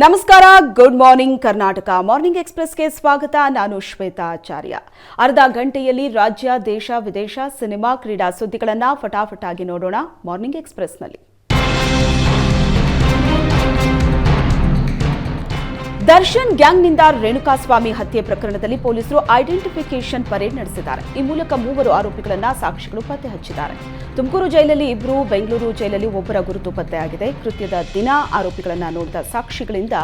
ನಮಸ್ಕಾರ good morning Karnataka. Morning ಎಕ್ಸ್ಪ್ರೆಸ್ಗೆ ಸ್ವಾಗತ, ನಾನು ಶ್ವೇತಾ ಆಚಾರ್ಯ ಅರ್ಧ ಗಂಟೆಯಲ್ಲಿ ರಾಜ್ಯ, ದೇಶ, ವಿದೇಶ ಸಿನಿಮಾ, ಕ್ರೀಡಾ ಸುದ್ದಿಗಳನ್ನು ಫಟಾಫಟಾಗಿ ನೋಡೋಣ ಮಾರ್ನಿಂಗ್ ಎಕ್ಸ್ಪ್ರೆಸ್ನಲ್ಲಿ ದರ್ಶನ್ ಗ್ಯಾಂಗ್ನಿಂದ ರೇಣುಕಾಸ್ವಾಮಿ ಹತ್ಯೆ ಪ್ರಕರಣದಲ್ಲಿ ಪೊಲೀಸರು ಐಡೆಂಟಿಫಿಕೇಷನ್ ಪರೇಡ್ ನಡೆಸಿದ್ದಾರೆ. ಈ ಮೂಲಕ ಮೂವರು ಆರೋಪಿಗಳನ್ನು ಸಾಕ್ಷಿಗಳು ಪತ್ತೆ ಹಚ್ಚಿದ್ದಾರೆ. ತುಮಕೂರು ಜೈಲಲ್ಲಿ ಇಬ್ಬರು ಬೆಂಗಳೂರು ಜೈಲಲ್ಲಿ ಒಬ್ಬರ ಗುರುತು ಪತ್ತೆಯಾಗಿದೆ. ಕೃತ್ಯದ ದಿನ ಆರೋಪಿಗಳನ್ನು ನೋಡಿದ ಸಾಕ್ಷಿಗಳಿಂದ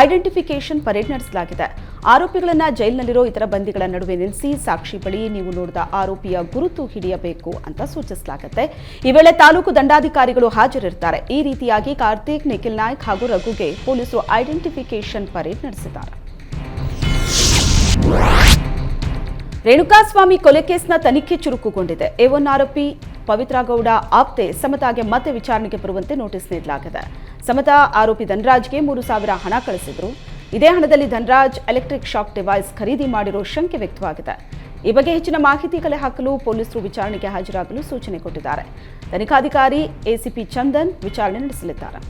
ಐಡೆಂಟಿಫಿಕೇಷನ್ ಪರೇಡ್ ನಡೆಸಲಾಗಿದೆ. ಆರೋಪಿಗಳನ್ನು ಜೈಲಿನಲ್ಲಿರೋ ಇತರ ಬಂದಿಗಳ ನಡುವೆ ನಿಲ್ಲಿಸಿ ಸಾಕ್ಷಿ ಬಳಿ ನೀವು ನೋಡಿದ ಆರೋಪಿಯ ಗುರುತು ಹಿಡಿಯಬೇಕು ಅಂತ ಸೂಚಿಸಲಾಗುತ್ತೆ. ಈ ವೇಳೆ ತಾಲೂಕು ದಂಡಾಧಿಕಾರಿಗಳು ಹಾಜರಿರ್ತಾರೆ. ಈ ರೀತಿಯಾಗಿ ಕಾರ್ತಿಕ್, ನಿಖಿಲ್ ನಾಯ್ಕ್ ಹಾಗೂ ರಘುಗೆ ಪೊಲೀಸರು ಐಡೆಂಟಿಫಿಕೇಷನ್ ಪರೇಡ್ ನಡೆಸಿದ್ದಾರೆ. ರೇಣುಕಾಸ್ವಾಮಿ ಕೊಲೆ ಕೇಸ್ನ ತನಿಖೆ ಚುರುಕುಗೊಂಡಿದೆ. ಎ ಒನ್ ಆರೋಪಿ ಪವಿತ್ರ ಗೌಡ ಆಪ್ತೆ ಸಮತಾಗೆ ಮತ್ತೆ ವಿಚಾರಣೆಗೆ ಬರುವಂತೆ ನೋಟಿಸ್ ನೀಡಲಾಗಿದೆ. ಸಮತಾ ಆರೋಪಿ ಧನರಾಜ್ಗೆ ಮೂರು ಸಾವಿರ ಹಣ ಕಳಿಸಿದ್ರು. ಇದೇ ಹಣದಲ್ಲಿ ಧನರಾಜ್ ಎಲೆಕ್ಟ್ರಿಕ್ ಶಾಕ್ ಡಿವೈಸ್ ಖರೀದಿ ಮಾಡಿರೋ ಶಂಕೆ ವ್ಯಕ್ತವಾಗಿದೆ. ಈ ಬಗ್ಗೆ ಹೆಚ್ಚಿನ ಮಾಹಿತಿ ಕಲೆ ಹಾಕಲು ಪೊಲೀಸರು ವಿಚಾರಣೆಗೆ ಹಾಜರಾಗಲು ಸೂಚನೆ ಕೊಟ್ಟಿದ್ದಾರೆ. ತನಿಖಾಧಿಕಾರಿ ಎಸಿಪಿ ಚಂದನ್ ವಿಚಾರಣೆ ನಡೆಸಲಿದ್ದಾರೆ.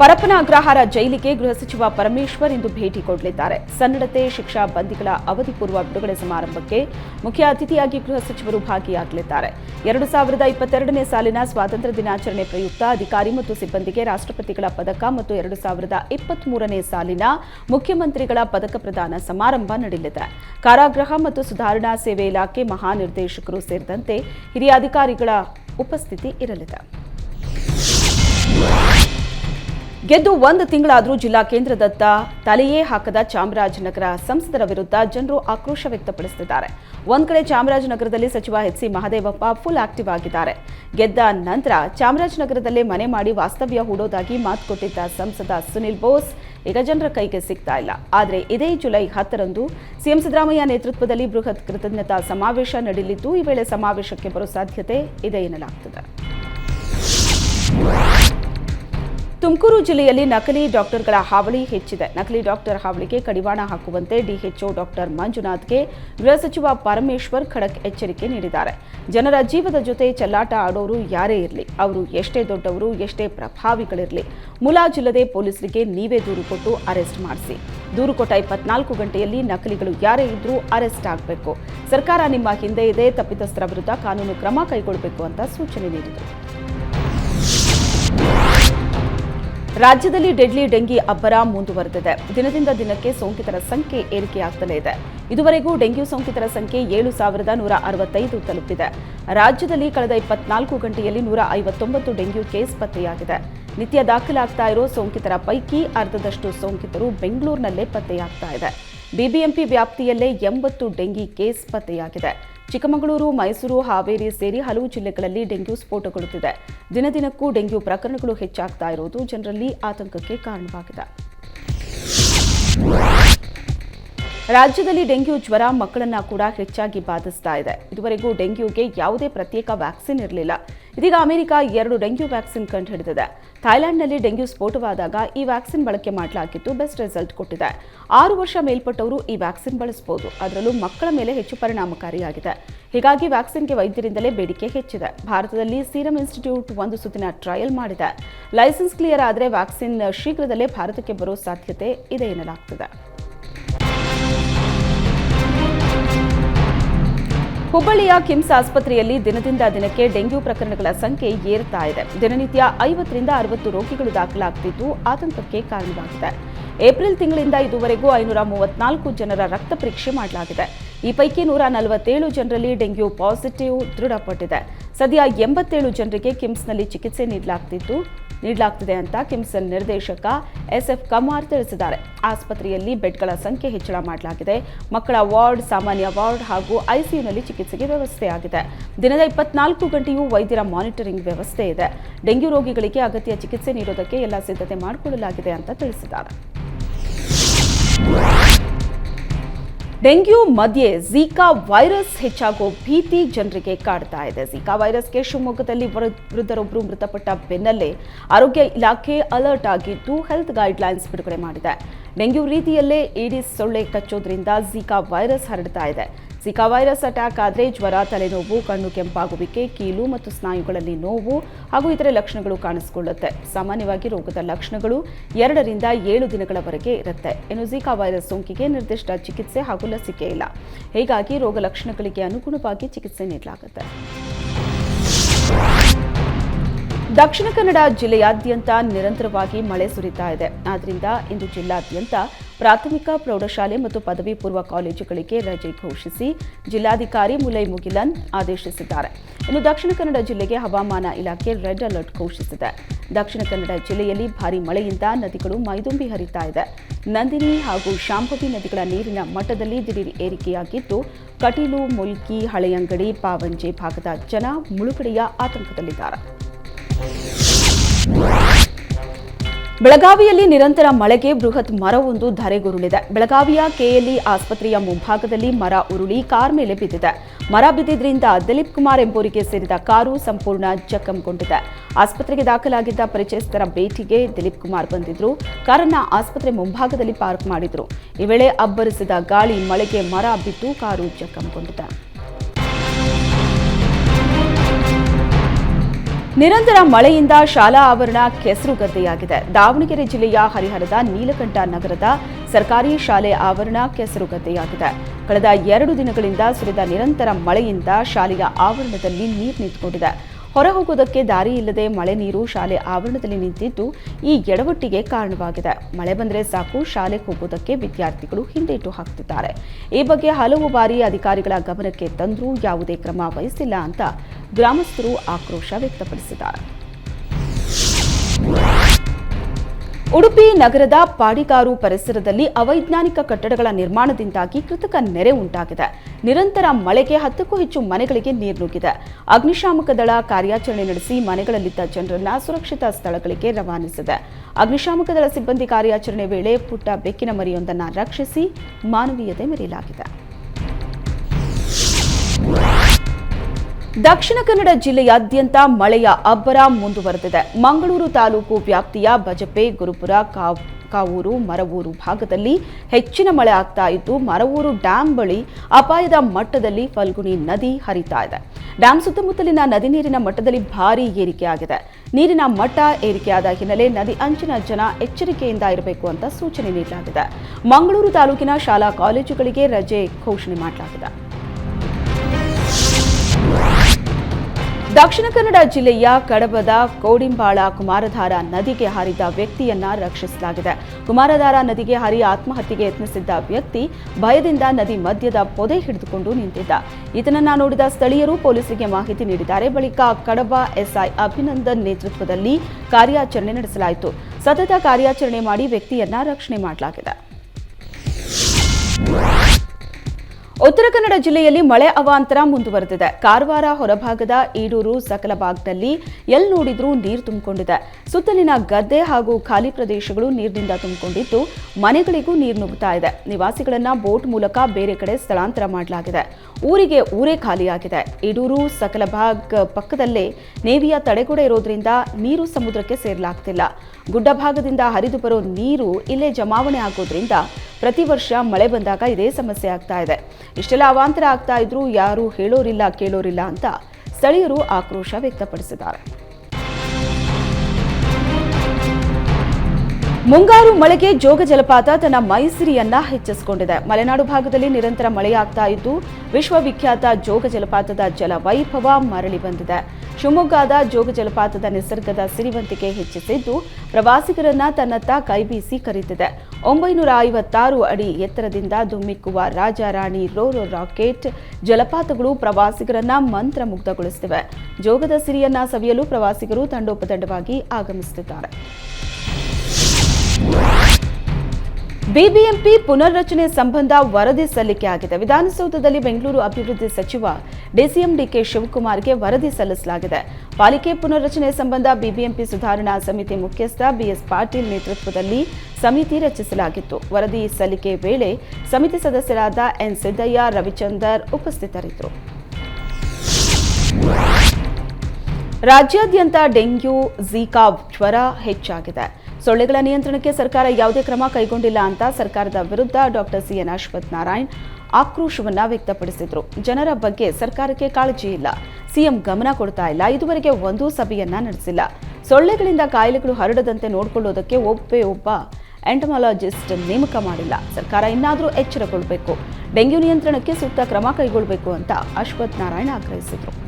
ಪರಪ್ಪನ ಅಗ್ರಹಾರ ಜೈಲಿಗೆ ಗೃಹ ಸಚಿವ ಪರಮೇಶ್ವರ್ ಇಂದು ಭೇಟಿ ಕೊಡಲಿದ್ದಾರೆ. ಸನ್ನಡತೆ, ಶಿಕ್ಷಾ ಬಂದಿಗಳ ಅವಧಿ ಪೂರ್ವ ಬಿಡುಗಡೆ ಸಮಾರಂಭಕ್ಕೆ ಮುಖ್ಯ ಅತಿಥಿಯಾಗಿ ಗೃಹ ಸಚಿವರು ಭಾಗಿಯಾಗಲಿದ್ದಾರೆ. ಎರಡು ಸಾವಿರದ ಇಪ್ಪತ್ತೆರಡನೇ ಸಾಲಿನ ಸ್ವಾತಂತ್ರ್ಯ ದಿನಾಚರಣೆ ಪ್ರಯುಕ್ತ ಅಧಿಕಾರಿ ಮತ್ತು ಸಿಬ್ಬಂದಿಗೆ ರಾಷ್ಟ್ರಪತಿಗಳ ಪದಕ ಮತ್ತು ಎರಡು ಸಾವಿರದ ಇಪ್ಪತ್ಮೂರನೇ ಸಾಲಿನ ಮುಖ್ಯಮಂತ್ರಿಗಳ ಪದಕ ಪ್ರದಾನ ಸಮಾರಂಭ ನಡೆಯಲಿದೆ. ಕಾರಾಗೃಹ ಮತ್ತು ಸುಧಾರಣಾ ಸೇವೆ ಇಲಾಖೆ ಮಹಾನಿರ್ದೇಶಕರು ಸೇರಿದಂತೆ ಹಿರಿಯ ಅಧಿಕಾರಿಗಳ ಉಪಸ್ಥಿತಿ ಇರಲಿದೆ. ಗೆದ್ದು ಒಂದು ತಿಂಗಳಾದರೂ ಜಿಲ್ಲಾ ಕೇಂದ್ರದತ್ತ ತಲೆಯೇ ಹಾಕದ ಚಾಮರಾಜನಗರ. ಸಂಸದರ ವಿರುದ್ಧ ಜನರು ಆಕ್ರೋಶ ವ್ಯಕ್ತಪಡಿಸುತ್ತಿದ್ದಾರೆ. ಒಂದ್ ಕಡೆ ಚಾಮರಾಜನಗರದಲ್ಲಿ ಸಚಿವ H C Mahadevappa full active ಆಗಿದ್ದಾರೆ. ಗೆದ್ದ ನಂತರ ಚಾಮರಾಜನಗರದಲ್ಲೇ ಮನೆ ಮಾಡಿ ವಾಸ್ತವ್ಯ ಹೂಡೋದಾಗಿ ಮಾತು ಕೊಟ್ಟಿದ್ದ ಸಂಸದ ಸುನಿಲ್ ಬೋಸ್ ಈಗ ಜನರ ಕೈಗೆ ಸಿಗ್ತಾ ಇಲ್ಲ. ಆದರೆ ಇದೇ ಜುಲೈ ಹತ್ತರಂದು ಸಿಎಂ ಸಿದ್ದರಾಮಯ್ಯ ನೇತೃತ್ವದಲ್ಲಿ ಬೃಹತ್ ಕೃತಜ್ಞತಾ ಸಮಾವೇಶ ನಡೆಯಲಿದ್ದು, ಈ ವೇಳೆ ಸಮಾವೇಶಕ್ಕೆ ಬರೋ ಸಾಧ್ಯತೆ ಇದೆ ಎನ್ನಲಾಗ್ತದೆ. ತುಮಕೂರು ಜಿಲ್ಲೆಯಲ್ಲಿ ನಕಲಿ ಡಾಕ್ಟರ್ಗಳ ಹಾವಳಿ ಹೆಚ್ಚಿದೆ. ನಕಲಿ ಡಾಕ್ಟರ್ ಹಾವಳಿಗೆ ಕಡಿವಾಣ ಹಾಕುವಂತೆ ಡಿಎಚ್ಒ ಡಾಕ್ಟರ್ ಮಂಜುನಾಥ್ಗೆ ಗೃಹ ಸಚಿವ ಪರಮೇಶ್ವರ್ ಖಡಕ್ ಎಚ್ಚರಿಕೆ ನೀಡಿದ್ದಾರೆ. ಜನರ ಜೀವದ ಜೊತೆ ಚೆಲ್ಲಾಟ ಆಡೋರು ಯಾರೇ ಇರಲಿ, ಅವರು ಎಷ್ಟೇ ದೊಡ್ಡವರು, ಎಷ್ಟೇ ಪ್ರಭಾವಿಗಳಿರಲಿ ಮುಲಾಜಿಲ್ಲದೆ ಪೊಲೀಸರಿಗೆ ನೀವೇ ದೂರು ಕೊಟ್ಟು ಅರೆಸ್ಟ್ ಮಾಡಿಸಿ. ದೂರು ಕೊಟ್ಟ ಇಪ್ಪತ್ನಾಲ್ಕು ಗಂಟೆಯಲ್ಲಿ ನಕಲಿಗಳು ಯಾರೇ ಇದ್ರೂ ಅರೆಸ್ಟ್ ಆಗಬೇಕು. ಸರ್ಕಾರ ನಿಮ್ಮ ಹಿಂದೆ ಇದೆ, ತಪ್ಪಿತಸ್ಥರ ವಿರುದ್ಧ ಕಾನೂನು ಕ್ರಮ ಕೈಗೊಳ್ಳಬೇಕು ಅಂತ ಸೂಚನೆ ನೀಡಿದರು. ರಾಜ್ಯದಲ್ಲಿ ಡೆಡ್ಲಿ ಡೆಂಗಿ ಅಬ್ಬರ ಮುಂದುವರೆದಿದೆ. ದಿನದಿಂದ ದಿನಕ್ಕೆ ಸೋಂಕಿತರ ಸಂಖ್ಯೆ ಏರಿಕೆಯಾಗ್ತಲೇ ಇದೆ. ಇದುವರೆಗೂ ಡೆಂಗ್ಯೂ ಸೋಂಕಿತರ ಸಂಖ್ಯೆ ಏಳು ಸಾವಿರದ ನೂರ ಅರವತ್ತೈದು ತಲುಪಿದೆ. ರಾಜ್ಯದಲ್ಲಿ ಕಳೆದ ಇಪ್ಪತ್ನಾಲ್ಕು ಗಂಟೆಯಲ್ಲಿ ನೂರ ಐವತ್ತೊಂಬತ್ತು ಡೆಂಗ್ಯೂ ಕೇಸ್ ಪತ್ತೆಯಾಗಿದೆ. ನಿತ್ಯ ದಾಖಲಾಗ್ತಾ ಇರೋ ಸೋಂಕಿತರ ಪೈಕಿ ಅರ್ಧದಷ್ಟು ಸೋಂಕಿತರು ಬೆಂಗಳೂರಿನಲ್ಲೇ ಪತ್ತೆಯಾಗ್ತಾ ಇದೆ. ಬಿಬಿಎಂಪಿ ವ್ಯಾಪ್ತಿಯಲ್ಲೇ ಎಂಬತ್ತು ಡೆಂಗಿ ಕೇಸ್ ಪತ್ತೆಯಾಗಿದೆ. ಚಿಕ್ಕಮಗಳೂರು, ಮೈಸೂರು, ಹಾವೇರಿ ಸೇರಿ ಹಲವು ಜಿಲ್ಲೆಗಳಲ್ಲಿ ಡೆಂಗ್ಯೂ ಸ್ಫೋಟಗೊಳ್ಳುತ್ತಿದೆ ದಿನ ದಿನಕ್ಕೂ ಡೆಂಗ್ಯೂ ಪ್ರಕರಣಗಳು ಹೆಚ್ಚಾಗ್ತಾ ಇರುವುದು ಜನರಲ್ಲಿ ಆತಂಕಕ್ಕೆ ಕಾರಣವಾಗಿದೆ. ರಾಜ್ಯದಲ್ಲಿ ಡೆಂಗ್ಯೂ ಜ್ವರ ಮಕ್ಕಳನ್ನ ಕೂಡ ಹೆಚ್ಚಾಗಿ ಬಾಧಿಸ್ತಾ ಇದೆ. ಇದುವರೆಗೂ ಡೆಂಗ್ಯೂಗೆ ಯಾವುದೇ ಪ್ರತ್ಯೇಕ ವ್ಯಾಕ್ಸಿನ್ ಇರಲಿಲ್ಲ. ಇದೀಗ ಅಮೆರಿಕ ಎರಡು ಡೆಂಗ್ಯೂ ವ್ಯಾಕ್ಸಿನ್ ಕಂಡು ಹಿಡಿದಿದೆ ಥೈಲ್ಯಾಂಡ್ನಲ್ಲಿ ಡೆಂಗ್ಯೂ ಸ್ಫೋಟವಾದಾಗ ಈ ವ್ಯಾಕ್ಸಿನ್ ಬಳಕೆ ಮಾಡಲಾಗಿದ್ದು ಬೆಸ್ಟ್ ರಿಸಲ್ಟ್ ಕೊಟ್ಟಿದೆ. ಆರು ವರ್ಷ ಮೇಲ್ಪಟ್ಟವರು ಈ ವ್ಯಾಕ್ಸಿನ್ ಬಳಸಬಹುದು ಅದರಲ್ಲೂ ಮಕ್ಕಳ ಮೇಲೆ ಹೆಚ್ಚು ಪರಿಣಾಮಕಾರಿಯಾಗಿದೆ. ಹೀಗಾಗಿ ವ್ಯಾಕ್ಸಿನ್ಗೆ ವೈದ್ಯರಿಂದಲೇ ಬೇಡಿಕೆ ಹೆಚ್ಚಿದೆ. ಭಾರತದಲ್ಲಿ ಸೀರಂ ಇನ್ಸ್ಟಿಟ್ಯೂಟ್ ಒಂದು ಸುತ್ತಿನ ಟ್ರಯಲ್ ಮಾಡಿದೆ. ಲೈಸೆನ್ಸ್ ಕ್ಲಿಯರ್ ಆದರೆ ವ್ಯಾಕ್ಸಿನ್ ಶೀಘ್ರದಲ್ಲೇ ಭಾರತಕ್ಕೆ ಬರೋ ಸಾಧ್ಯತೆ ಇದೆ ಎನ್ನಲಾಗ್ತಿದೆ. ಹುಬ್ಬಳ್ಳಿಯ ಕಿಮ್ಸ್ ಆಸ್ಪತ್ರೆಯಲ್ಲಿ ದಿನದಿಂದ ದಿನಕ್ಕೆ ಡೆಂಗ್ಯೂ ಪ್ರಕರಣಗಳ ಸಂಖ್ಯೆ ಏರುತ್ತಾ ಇದೆ. ದಿನನಿತ್ಯ ಐವತ್ತರಿಂದ ಅರವತ್ತು ರೋಗಿಗಳು ದಾಖಲಾಗುತ್ತಿದ್ದು ಆತಂಕಕ್ಕೆ ಕಾರಣವಾಗಿದೆ. ಏಪ್ರಿಲ್ ತಿಂಗಳಿಂದ ಇದುವರೆಗೂ ಐನೂರ ಮೂವತ್ನಾಲ್ಕು ಜನರ ರಕ್ತ ಪರೀಕ್ಷೆ ಮಾಡಲಾಗಿದೆ. ಈ ಪೈಕಿ ನೂರ ನಲವತ್ತೇಳು ಜನರಲ್ಲಿ ಡೆಂಗ್ಯೂ ಪಾಸಿಟಿವ್ ದೃಢಪಟ್ಟಿದೆ. ಸದ್ಯ ಎಂಬತ್ತೇಳು ಜನರಿಗೆ ಕಿಮ್ಸ್ನಲ್ಲಿ ಚಿಕಿತ್ಸೆ ನೀಡಲಾಗ್ತಿದ್ದು ನೀಡಲಾಗ್ತಿದೆ ಅಂತ ಕಿಮ್ಸ್ ನಿರ್ದೇಶಕ ಎಸ್ಎಫ್ ಕಮಾರ್ ತಿಳಿಸಿದ್ದಾರೆ. ಆಸ್ಪತ್ರೆಯಲ್ಲಿ ಬೆಡ್ಗಳ ಸಂಖ್ಯೆ ಹೆಚ್ಚಳ ಮಾಡಲಾಗಿದೆ. ಮಕ್ಕಳ ವಾರ್ಡ್, ಸಾಮಾನ್ಯ ವಾರ್ಡ್ ಹಾಗೂ ಐಸಿಯುನಲ್ಲಿ ಚಿಕಿತ್ಸೆಗೆ ವ್ಯವಸ್ಥೆಯಾಗಿದೆ. ದಿನದ ಇಪ್ಪತ್ನಾಲ್ಕು ಗಂಟೆಯೂ ವೈದ್ಯರ ಮಾನಿಟರಿಂಗ್ ವ್ಯವಸ್ಥೆ ಇದೆ. ಡೆಂಗ್ಯೂ ರೋಗಿಗಳಿಗೆ ಅಗತ್ಯ ಚಿಕಿತ್ಸೆ ನೀಡೋದಕ್ಕೆ ಎಲ್ಲ ಸಿದ್ಧತೆ ಮಾಡಿಕೊಳ್ಳಲಾಗಿದೆ ಅಂತ ತಿಳಿಸಿದ್ದಾರೆ. ಡೆಂಗ್ಯೂ ಮಧ್ಯೆ ಝೀಕಾ ವೈರಸ್ ಹೆಚ್ಚಾಗೋ ಭೀತಿ ಜನರಿಗೆ ಕಾಡ್ತಾ ಇದೆ. ಝೀಕಾ ವೈರಸ್ಗೆ ಶಿವಮೊಗ್ಗದಲ್ಲಿ ವೃದ್ಧರೊಬ್ಬರು ಮೃತಪಟ್ಟ ಬೆನ್ನಲ್ಲೇ ಆರೋಗ್ಯ ಇಲಾಖೆ ಅಲರ್ಟ್ ಆಗಿದ್ದು ಹೆಲ್ತ್ ಗೈಡ್ಲೈನ್ಸ್ ಬಿಡುಗಡೆ ಮಾಡಿದೆ. ಡೆಂಗ್ಯೂ ರೀತಿಯಲ್ಲೇ ಏಡಿಸ್ ಸೊಳ್ಳೆ ಕಚ್ಚೋದ್ರಿಂದ ಝೀಕಾ ವೈರಸ್ ಹರಡ್ತಾ ಇದೆ. ಜಿಕಾ ವೈರಸ್ ಅಟ್ಯಾಕ್ ಆದರೆ ಜ್ವರ, ತಲೆನೋವು, ಕಣ್ಣು ಕೆಂಪಾಗುವಿಕೆ, ಕೀಲು ಮತ್ತು ಸ್ನಾಯುಗಳಲ್ಲಿ ನೋವು ಹಾಗೂ ಇತರೆ ಲಕ್ಷಣಗಳು ಕಾಣಿಸಿಕೊಳ್ಳುತ್ತೆ. ಸಾಮಾನ್ಯವಾಗಿ ರೋಗದ ಲಕ್ಷಣಗಳು ಎರಡರಿಂದ ಏಳು ದಿನಗಳವರೆಗೆ ಇರುತ್ತೆ. ಇನ್ನು ಜಿಕಾ ವೈರಸ್ ಸೋಂಕಿಗೆ ನಿರ್ದಿಷ್ಟ ಚಿಕಿತ್ಸೆ ಹಾಗೂ ಲಸಿಕೆ ಇಲ್ಲ. ಹೀಗಾಗಿ ರೋಗ ಲಕ್ಷಣಗಳಿಗೆ ಅನುಗುಣವಾಗಿ ಚಿಕಿತ್ಸೆ ನೀಡಲಾಗುತ್ತೆ. ದಕ್ಷಿಣ ಕನ್ನಡ ಜಿಲ್ಲೆಯಾದ್ಯಂತ ನಿರಂತರವಾಗಿ ಮಳೆ ಸುರಿತಾ ಇದೆ. ಆದ್ದರಿಂದ ಇಂದು ಜಿಲ್ಲಾದ್ಯಂತ ಪ್ರಾಥಮಿಕ, ಪ್ರೌಢಶಾಲೆ ಮತ್ತು ಪದವಿ ಪೂರ್ವ ಕಾಲೇಜುಗಳಿಗೆ ರಜೆ ಘೋಷಿಸಿ ಜಿಲ್ಲಾಧಿಕಾರಿ ಮುಲೈ ಮುಗಿಲನ್ ಆದೇಶಿಸಿದ್ದಾರೆ. ಇನ್ನು ದಕ್ಷಿಣ ಕನ್ನಡ ಜಿಲ್ಲೆಗೆ ಹವಾಮಾನ ಇಲಾಖೆ ರೆಡ್ ಅಲರ್ಟ್ ಘೋಷಿಸಿದೆ. ದಕ್ಷಿಣ ಕನ್ನಡ ಜಿಲ್ಲೆಯಲ್ಲಿ ಭಾರೀ ಮಳೆಯಿಂದ ನದಿಗಳು ಮೈದುಂಬಿ ಹರಿತಾ ಇದೆ. ನಂದಿನಿ ಹಾಗೂ ಶಾಂಭವಿ ನದಿಗಳ ನೀರಿನ ಮಟ್ಟದಲ್ಲಿ ದಿಢೀರ್ ಏರಿಕೆಯಾಗಿದ್ದು, ಕಟೀಲು, ಮುಲ್ಕಿ, ಹಳೆಯಂಗಡಿ, ಪಾವಂಜೆ ಭಾಗದ ಜನ ಮುಳುಗಡೆಯ ಆತಂಕದಲ್ಲಿದ್ದಾರೆ. ಬೆಳಗಾವಿಯಲ್ಲಿ ನಿರಂತರ ಮಳೆಗೆ ಬೃಹತ್ ಮರವೊಂದು ಧರೆಗುರುಳಿದೆ. ಬೆಳಗಾವಿಯ ಕೆಎಲ್ಇ ಆಸ್ಪತ್ರೆಯ ಮುಂಭಾಗದಲ್ಲಿ ಮರ ಉರುಳಿ ಕಾರ್ ಮೇಲೆ ಬಿದ್ದಿದೆ. ಮರ ಬಿದ್ದಿದ್ರಿಂದ ದಿಲೀಪ್ ಕುಮಾರ್ ಎಂಬುವರಿಗೆ ಸೇರಿದ ಕಾರು ಸಂಪೂರ್ಣ ಜಖಂಗೊಂಡಿದೆ. ಆಸ್ಪತ್ರೆಗೆ ದಾಖಲಾಗಿದ್ದ ಪರಿಚಯಸ್ಥರ ಭೇಟಿಗೆ ದಿಲೀಪ್ ಕುಮಾರ್ ಬಂದಿದ್ರು. ಕಾರನ್ನ ಆಸ್ಪತ್ರೆ ಮುಂಭಾಗದಲ್ಲಿ ಪಾರ್ಕ್ ಮಾಡಿದ್ರು. ಈ ವೇಳೆ ಅಬ್ಬರಿಸಿದ ಗಾಳಿ ಮಳೆಗೆ ಮರ ಬಿದ್ದು ಕಾರು ಜಖಂಗೊಂಡಿದೆ. ನಿರಂತರ ಮಳೆಯಿಂದ ಶಾಲಾ ಆವರಣ ಕೆಸರುಗದ್ದೆಯಾಗಿದೆ. ದಾವಣಗೆರೆ ಜಿಲ್ಲೆಯ ಹರಿಹರದ ನೀಲಕಂಠ ನಗರದ ಸರ್ಕಾರಿ ಶಾಲೆ ಆವರಣ ಕೆಸರುಗದ್ದೆಯಾಗಿದೆ. ಕಳೆದ ಎರಡು ದಿನಗಳಿಂದ ಸುರಿದ ನಿರಂತರ ಮಳೆಯಿಂದ ಶಾಲೆಯ ಆವರಣದಲ್ಲಿ ನೀರು ನಿಂತುಕೊಂಡಿದೆ. ಹೊರ ಹೋಗುವುದಕ್ಕೆ ದಾರಿ ಇಲ್ಲದೆ ಮಳೆ ನೀರು ಶಾಲೆ ಆವರಣದಲ್ಲಿ ನಿಂತಿದ್ದು ಈ ಎಡವಟ್ಟಿಗೆ ಕಾರಣವಾಗಿದೆ. ಮಳೆ ಬಂದರೆ ಸಾಕು ಶಾಲೆಗೆ ಹೋಗೋದಕ್ಕೆ ವಿದ್ಯಾರ್ಥಿಗಳು ಹಿಂದೇಟು ಹಾಕ್ತಿದ್ದಾರೆ. ಈ ಬಗ್ಗೆ ಹಲವು ಬಾರಿ ಅಧಿಕಾರಿಗಳ ಗಮನಕ್ಕೆ ತಂದರೂ ಯಾವುದೇ ಕ್ರಮ ವಹಿಸಿಲ್ಲ ಅಂತ ಗ್ರಾಮಸ್ಥರು ಆಕ್ರೋಶ ವ್ಯಕ್ತಪಡಿಸಿದ್ದಾರೆ. ಉಡುಪಿ ನಗರದ ಪಾಡಿಗಾರು ಪರಿಸರದಲ್ಲಿ ಅವೈಜ್ಞಾನಿಕ ಕಟ್ಟಡಗಳ ನಿರ್ಮಾಣದಿಂದಾಗಿ ಕೃತಕ ನೆರೆ ಉಂಟಾಗಿದೆ. ನಿರಂತರ ಮಳೆಗೆ ಹತ್ತಕ್ಕೂ ಹೆಚ್ಚು ಮನೆಗಳಿಗೆ ನೀರು ನುಗ್ಗಿದೆ. ಅಗ್ನಿಶಾಮಕ ದಳ ಕಾರ್ಯಾಚರಣೆ ನಡೆಸಿ ಮನೆಗಳಲ್ಲಿದ್ದ ಜನರನ್ನ ಸುರಕ್ಷಿತ ಸ್ಥಳಗಳಿಗೆ ರವಾನಿಸಿದೆ. ಅಗ್ನಿಶಾಮಕ ದಳ ಸಿಬ್ಬಂದಿ ಕಾರ್ಯಾಚರಣೆ ವೇಳೆ ಪುಟ್ಟ ಬೆಕ್ಕಿನ ಮರಿಯೊಂದನ್ನು ರಕ್ಷಿಸಿ ಮಾನವೀಯತೆ ಮೆರೆಯಲಾಗಿದೆ. ದಕ್ಷಿಣ ಕನ್ನಡ ಜಿಲ್ಲೆಯಾದ್ಯಂತ ಮಳೆಯ ಅಬ್ಬರ ಮುಂದುವರೆದಿದೆ. ಮಂಗಳೂರು ತಾಲೂಕು ವ್ಯಾಪ್ತಿಯ ಬಜಪೆ ಗುರುಪುರ, ಕಾವ್, ಕಾವೂರು, ಮರವೂರು ಭಾಗದಲ್ಲಿ ಹೆಚ್ಚಿನ ಮಳೆ ಆಗ್ತಾ ಇದ್ದು, ಮರವೂರು ಡ್ಯಾಂ ಬಳಿ ಅಪಾಯದ ಮಟ್ಟದಲ್ಲಿ ಫಲ್ಗುಣಿ ನದಿ ಹರಿತಾ ಇದೆ. ಡ್ಯಾಂ ಸುತ್ತಮುತ್ತಲಿನ ನದಿ ನೀರಿನ ಮಟ್ಟದಲ್ಲಿ ಭಾರೀ ಏರಿಕೆಯಾಗಿದೆ ನೀರಿನ ಮಟ್ಟ ಏರಿಕೆಯಾದ ಹಿನ್ನೆಲೆ ನದಿ ಅಂಚಿನ ಜನ ಎಚ್ಚರಿಕೆಯಿಂದ ಇರಬೇಕು ಅಂತ ಸೂಚನೆ ನೀಡಲಾಗಿದೆ. ಮಂಗಳೂರು ತಾಲೂಕಿನ ಶಾಲಾ ಕಾಲೇಜುಗಳಿಗೆ ರಜೆ ಘೋಷಣೆ ಮಾಡಲಾಗಿದೆ. ದಕ್ಷಿಣ ಕನ್ನಡ ಜಿಲ್ಲೆಯ ಕಡಬದ ಕೋಡಿಂಬಾಳ ಕುಮಾರಧಾರ ನದಿಗೆ ಹಾರಿದ ವ್ಯಕ್ತಿಯನ್ನ ರಕ್ಷಿಸಲಾಗಿದೆ. ಕುಮಾರಧಾರ ನದಿಗೆ ಹಾರಿ ಆತ್ಮಹತ್ಯೆಗೆ ಯತ್ನಿಸಿದ್ದ ವ್ಯಕ್ತಿ ಭಯದಿಂದ ನದಿ ಮಧ್ಯದ ಪೊದೆ ಹಿಡಿದುಕೊಂಡು ನಿಂತಿದ್ದ. ಇದನ್ನ ನೋಡಿದ ಸ್ಥಳೀಯರು ಪೊಲೀಸರಿಗೆ ಮಾಹಿತಿ ನೀಡಿದ್ದಾರೆ. ಬಳಿಕ ಕಡಬ ಎಸ್ಐ ಅಭಿನಂದನ್ ನೇತೃತ್ವದಲ್ಲಿ ಕಾರ್ಯಾಚರಣೆ ನಡೆಸಲಾಯಿತು. ಸತತ ಕಾರ್ಯಾಚರಣೆ ಮಾಡಿ ವ್ಯಕ್ತಿಯನ್ನ ರಕ್ಷಣೆ ಮಾಡಲಾಗಿದೆ. ಉತ್ತರ ಕನ್ನಡ ಜಿಲ್ಲೆಯಲ್ಲಿ ಮಳೆ ಅವಾಂತರ ಮುಂದುವರೆದಿದೆ. ಕಾರವಾರ ಹೊರಭಾಗದ ಈಡೂರು ಸಕಲಬಾಗ್ನಲ್ಲಿ ಎಲ್ಲಿ ನೋಡಿದ್ರೂ ನೀರು ತುಂಬಿಕೊಂಡಿದೆ. ಸುತ್ತಲಿನ ಗದ್ದೆ ಹಾಗೂ ಖಾಲಿ ಪ್ರದೇಶಗಳು ನೀರಿನಿಂದ ತುಂಬಿಕೊಂಡಿದ್ದು, ಮನೆಗಳಿಗೂ ನೀರು ನುಗ್ಗುತ್ತಾ ಇದೆ. ನಿವಾಸಿಗಳನ್ನ ಬೋಟ್ ಮೂಲಕ ಬೇರೆ ಕಡೆ ಸ್ಥಳಾಂತರ ಮಾಡಲಾಗಿದೆ. ಊರಿಗೆ ಊರೇ ಖಾಲಿಯಾಗಿದೆ. ಈಡೂರು ಸಕಲಬಾಗ್ ಪಕ್ಕದಲ್ಲೇ ನೇವಿಯ ತಡೆಗೋಡೆ ಇರೋದ್ರಿಂದ ನೀರು ಸಮುದ್ರಕ್ಕೆ ಸೇರಲಾಗ್ತಿಲ್ಲ. ಗುಡ್ಡ ಭಾಗದಿಂದ ಹರಿದು ಬರೋ ನೀರು ಇಲ್ಲೇ ಜಮಾವಣೆ ಆಗೋದ್ರಿಂದ ಪ್ರತಿ ವರ್ಷ ಮಳೆ ಬಂದಾಗ ಇದೇ ಸಮಸ್ಯೆ ಆಗ್ತಾ ಇದೆ. ಇಷ್ಟೆಲ್ಲ ಅವಾಂತರ ಆಗ್ತಾ ಇದ್ರೂ ಯಾರೂ ಹೇಳೋರಿಲ್ಲ, ಕೇಳೋರಿಲ್ಲ ಅಂತ ಸ್ಥಳೀಯರು ಆಕ್ರೋಶ ವ್ಯಕ್ತಪಡಿಸಿದ್ದಾರೆ. ಮುಂಗಾರು ಮಳೆಗೆ ಜೋಗ ಜಲಪಾತ ತನ್ನ ಮೈಸಿರಿಯನ್ನ ಹೆಚ್ಚಿಸಿಕೊಂಡಿದೆ. ಮಲೆನಾಡು ಭಾಗದಲ್ಲಿ ನಿರಂತರ ಮಳೆಯಾಗ್ತಾ ಇದ್ದು, ವಿಶ್ವವಿಖ್ಯಾತ ಜೋಗ ಜಲಪಾತದ ಜಲ ವೈಭವ ಮರಳಿ ಬಂದಿದೆ. ಶಿವಮೊಗ್ಗದ ಜೋಗ ಜಲಪಾತದ ನಿಸರ್ಗದ ಸಿರಿವಂತಿಕೆ ಹೆಚ್ಚಿಸಿದ್ದು, ಪ್ರವಾಸಿಗರನ್ನ ತನ್ನತ್ತ ಕೈಬೀಸಿ ಕರೆದಿದೆ ಒಂಬೈನೂರ ಐವತ್ತಾರು ಅಡಿ ಎತ್ತರದಿಂದ ಧುಮ್ಮಿಕ್ಕುವ ರಾಜಾರಾಣಿ ರೋರೋ ರಾಕೆಟ್ ಜಲಪಾತಗಳು ಪ್ರವಾಸಿಗರನ್ನ ಮಂತ್ರಮುಗ್ಧಗೊಳಿಸುತ್ತಿವೆ ಜೋಗದ ಸಿರಿಯನ್ನ ಸವಿಯಲು ಪ್ರವಾಸಿಗರು ತಂಡೋಪತಂಡವಾಗಿ ಆಗಮಿಸುತ್ತಿದ್ದಾರೆ. ಬಿಬಿಎಂಪಿ ಪುನರ್ರಚನೆ ಸಂಬಂಧ ವರದಿ ಸಲ್ಲಿಕೆ ಆಗಿದೆ. ವಿಧಾನಸೌಧದಲ್ಲಿ ಬೆಂಗಳೂರು ಅಭಿವೃದ್ಧಿ ಸಚಿವ ಡಿಸಿಎಂ ಡಿಕೆ ಶಿವಕುಮಾರ್ಗೆ ವರದಿ ಸಲ್ಲಿಸಲಾಗಿದೆ. ಪಾಲಿಕೆ ಪುನರ್ರಚನೆ ಸಂಬಂಧ ಬಿಬಿಎಂಪಿ ಸುಧಾರಣಾ ಸಮಿತಿ ಮುಖ್ಯಸ್ಥ ಬಿಎಸ್ ಪಾಟೀಲ್ ನೇತೃತ್ವದಲ್ಲಿ ಸಮಿತಿ ರಚಿಸಲಾಗಿತ್ತು. ವರದಿ ಸಲ್ಲಿಕೆ ವೇಳೆ ಸಮಿತಿ ಸದಸ್ಯರಾದ ಎನ್ ಸಿದ್ದಯ್ಯ, ರವಿಚಂದರ್ ಉಪಸ್ಥಿತರಿದ್ದರು. ರಾಜ್ಯಾದ್ಯಂತ ಡೆಂಗ್ಯೂ ಝೀಕಾ ಜ್ವರ ಹೆಚ್ಚಾಗಿದೆ. ಸೊಳ್ಳೆಗಳ ನಿಯಂತ್ರಣಕ್ಕೆ ಸರ್ಕಾರ ಯಾವುದೇ ಕ್ರಮ ಕೈಗೊಂಡಿಲ್ಲ ಅಂತ ಸರ್ಕಾರದ ವಿರುದ್ಧ ಡಾಕ್ಟರ್ ಸಿಎನ್ ಅಶ್ವಥ್ ನಾರಾಯಣ್ ಆಕ್ರೋಶವನ್ನ ವ್ಯಕ್ತಪಡಿಸಿದ್ರು. ಜನರ ಬಗ್ಗೆ ಸರ್ಕಾರಕ್ಕೆ ಕಾಳಜಿ ಇಲ್ಲ. ಸಿಎಂ ಗಮನ ಕೊಡ್ತಾ ಇಲ್ಲ. ಇದುವರೆಗೆ ಒಂದೂ ಸಭೆಯನ್ನ ನಡೆಸಿಲ್ಲ. ಸೊಳ್ಳೆಗಳಿಂದ ಕಾಯಿಲೆಗಳು ಹರಡದಂತೆ ನೋಡಿಕೊಳ್ಳೋದಕ್ಕೆ ಒಬ್ಬೇ ಒಬ್ಬ ಎಂಟಮಾಲಜಿಸ್ಟ್ ನೇಮಕ ಮಾಡಿಲ್ಲ. ಸರ್ಕಾರ ಇನ್ನಾದರೂ ಎಚ್ಚರಗೊಳ್ಳಬೇಕು ಡೆಂಗ್ಯೂ ನಿಯಂತ್ರಣಕ್ಕೆ ಸೂಕ್ತ ಕ್ರಮ ಕೈಗೊಳ್ಳಬೇಕು ಅಂತ ಅಶ್ವಥ್ ನಾರಾಯಣ ಆಗ್ರಹಿಸಿದರು.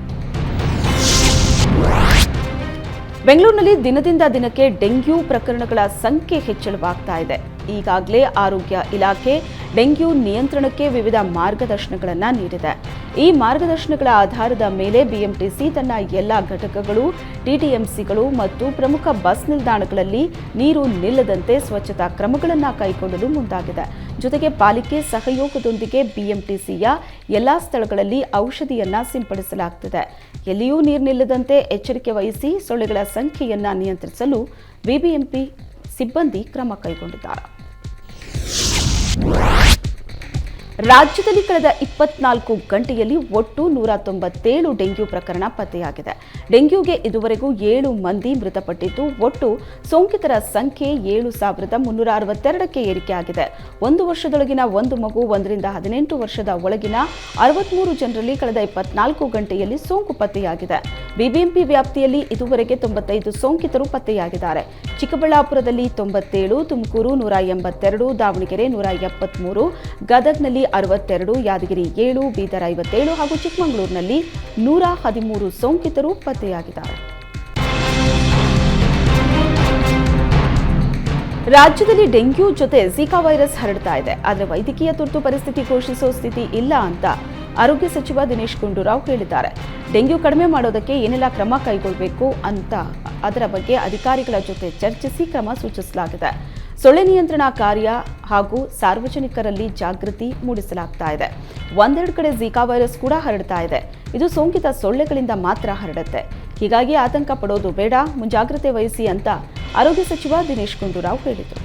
ಬೆಂಗಳೂರಿನಲ್ಲಿ ದಿನದಿಂದ ದಿನಕ್ಕೆ ಡೆಂಗ್ಯೂ ಪ್ರಕರಣಗಳ ಸಂಖ್ಯೆ ಹೆಚ್ಚಳವಾಗ್ತಾ ಇದೆ. ಈಗಾಗಲೇ ಆರೋಗ್ಯ ಇಲಾಖೆ ಡೆಂಗ್ಯೂ ನಿಯಂತ್ರಣಕ್ಕೆ ವಿವಿಧ ಮಾರ್ಗದರ್ಶನಗಳನ್ನು ನೀಡಿದೆ. ಈ ಮಾರ್ಗದರ್ಶನಗಳ ಆಧಾರದ ಮೇಲೆ ಬಿಎಂಟಿಸಿ ತನ್ನ ಎಲ್ಲ ಘಟಕಗಳು, ಟಿಟಿಎಂಸಿಗಳು ಮತ್ತು ಪ್ರಮುಖ ಬಸ್ ನಿಲ್ದಾಣಗಳಲ್ಲಿ ನೀರು ನಿಲ್ಲದಂತೆ ಸ್ವಚ್ಛತಾ ಕ್ರಮಗಳನ್ನು ಕೈಗೊಳ್ಳಲು ಮುಂದಾಗಿದೆ. ಜೊತೆಗೆ ಪಾಲಿಕೆ ಸಹಯೋಗದೊಂದಿಗೆ ಬಿಎಂಟಿಸಿಯ ಎಲ್ಲಾ ಸ್ಥಳಗಳಲ್ಲಿ ಔಷಧಿಯನ್ನ ಸಿಂಪಡಿಸಲಾಗುತ್ತಿದೆ ಎಲ್ಲಿಯೂ ನೀರು ನಿಲ್ಲದಂತೆ ಎಚ್ಚರಿಕೆ ವಹಿಸಿ ಸೊಳ್ಳೆಗಳ ಸಂಖ್ಯೆಯನ್ನು ನಿಯಂತ್ರಿಸಲು ಬಿಬಿಎಂಪಿ ಸಿಬ್ಬಂದಿ ಕ್ರಮ ಕೈಗೊಂಡಿದ್ದಾರೆ. ರಾಜ್ಯದಲ್ಲಿ ಕಳೆದ ಇಪ್ಪತ್ನಾಲ್ಕು ಗಂಟೆಯಲ್ಲಿ ಒಟ್ಟು ನೂರ ತೊಂಬತ್ತೇಳು ಡೆಂಗ್ಯೂ ಪ್ರಕರಣ ಪತ್ತೆಯಾಗಿದೆ. ಡೆಂಗ್ಯೂಗೆ ಇದುವರೆಗೂ ಏಳು ಮಂದಿ ಮೃತಪಟ್ಟಿದ್ದು, ಒಟ್ಟು ಸೋಂಕಿತರ ಸಂಖ್ಯೆ ಏಳು ಸಾವಿರದ ಮುನ್ನೂರ ಅರವತ್ತೆರಡಕ್ಕೆ ಏರಿಕೆಯಾಗಿದೆ. ಒಂದು ವರ್ಷದೊಳಗಿನ ಒಂದು ಮಗು ಒಂದರಿಂದ ಹದಿನೆಂಟು ವರ್ಷದ ಒಳಗಿನ ಅರವತ್ಮೂರು ಜನರಲ್ಲಿ ಕಳೆದ ಇಪ್ಪತ್ನಾಲ್ಕು ಗಂಟೆಯಲ್ಲಿ ಸೋಂಕು ಪತ್ತೆಯಾಗಿದೆ. ಬಿಬಿಎಂಪಿ ವ್ಯಾಪ್ತಿಯಲ್ಲಿ ಇದುವರೆಗೆ ತೊಂಬತ್ತೈದು ಸೋಂಕಿತರು ಪತ್ತೆಯಾಗಿದ್ದಾರೆ. ಚಿಕ್ಕಬಳ್ಳಾಪುರದಲ್ಲಿ ತೊಂಬತ್ತೇಳು, ತುಮಕೂರು ನೂರ ಎಂಬತ್ತೆರಡು, ದಾವಣಗೆರೆ ನೂರ ಎಪ್ಪತ್ಮೂರು, ಗದಗ್ನಲ್ಲಿ ಅರವತ್ತೆರಡು, ಯಾದಗಿರಿ ಏಳು, ಬೀದರ್ ಐವತ್ತೇಳು ಹಾಗೂ ಚಿಕ್ಕಮಗಳೂರಿನಲ್ಲಿ ನೂರ ಹದಿಮೂರು ಸೋಂಕಿತರು ಪತ್ತೆಯಾಗಿದ್ದಾರೆ. ರಾಜ್ಯದಲ್ಲಿ ಡೆಂಗ್ಯೂ ಜೊತೆ ಝಿಕಾ ವೈರಸ್ ಹರಡ್ತಾ ಇದೆ. ಆದರೆ ವೈದ್ಯಕೀಯ ತುರ್ತು ಪರಿಸ್ಥಿತಿ ಘೋಷಿಸೋ ಸ್ಥಿತಿ ಇಲ್ಲ ಅಂತ ಆರೋಗ್ಯ ಸಚಿವ ದಿನೇಶ್ ಗುಂಡೂರಾವ್ ಹೇಳಿದ್ದಾರೆ. ಡೆಂಗ್ಯೂ ಕಡಿಮೆ ಮಾಡೋದಕ್ಕೆ ಏನೆಲ್ಲ ಕ್ರಮ ಕೈಗೊಳ್ಳಬೇಕು ಅಂತ ಅದರ ಬಗ್ಗೆ ಅಧಿಕಾರಿಗಳ ಜೊತೆ ಚರ್ಚಿಸಿ ಕ್ರಮ ಸೂಚಿಸಲಾಗಿದೆ. ಸೊಳ್ಳೆ ನಿಯಂತ್ರಣ ಕಾರ್ಯ ಹಾಗೂ ಸಾರ್ವಜನಿಕರಲ್ಲಿ ಜಾಗೃತಿ ಮೂಡಿಸಲಾಗ್ತಾ ಇದೆ. ಒಂದೆರಡು ಕಡೆ ಝೀಕಾ ವೈರಸ್ ಕೂಡ ಹರಡ್ತಾ ಇದೆ. ಇದು ಸೋಂಕಿತ ಸೊಳ್ಳೆಗಳಿಂದ ಮಾತ್ರ ಹರಡುತ್ತೆ. ಹೀಗಾಗಿ ಆತಂಕ ಪಡೋದು ಬೇಡ, ಮುಂಜಾಗ್ರತೆ ವಹಿಸಿ ಅಂತ ಆರೋಗ್ಯ ಸಚಿವ ದಿನೇಶ್ ಗುಂಡೂರಾವ್ ಹೇಳಿದರು.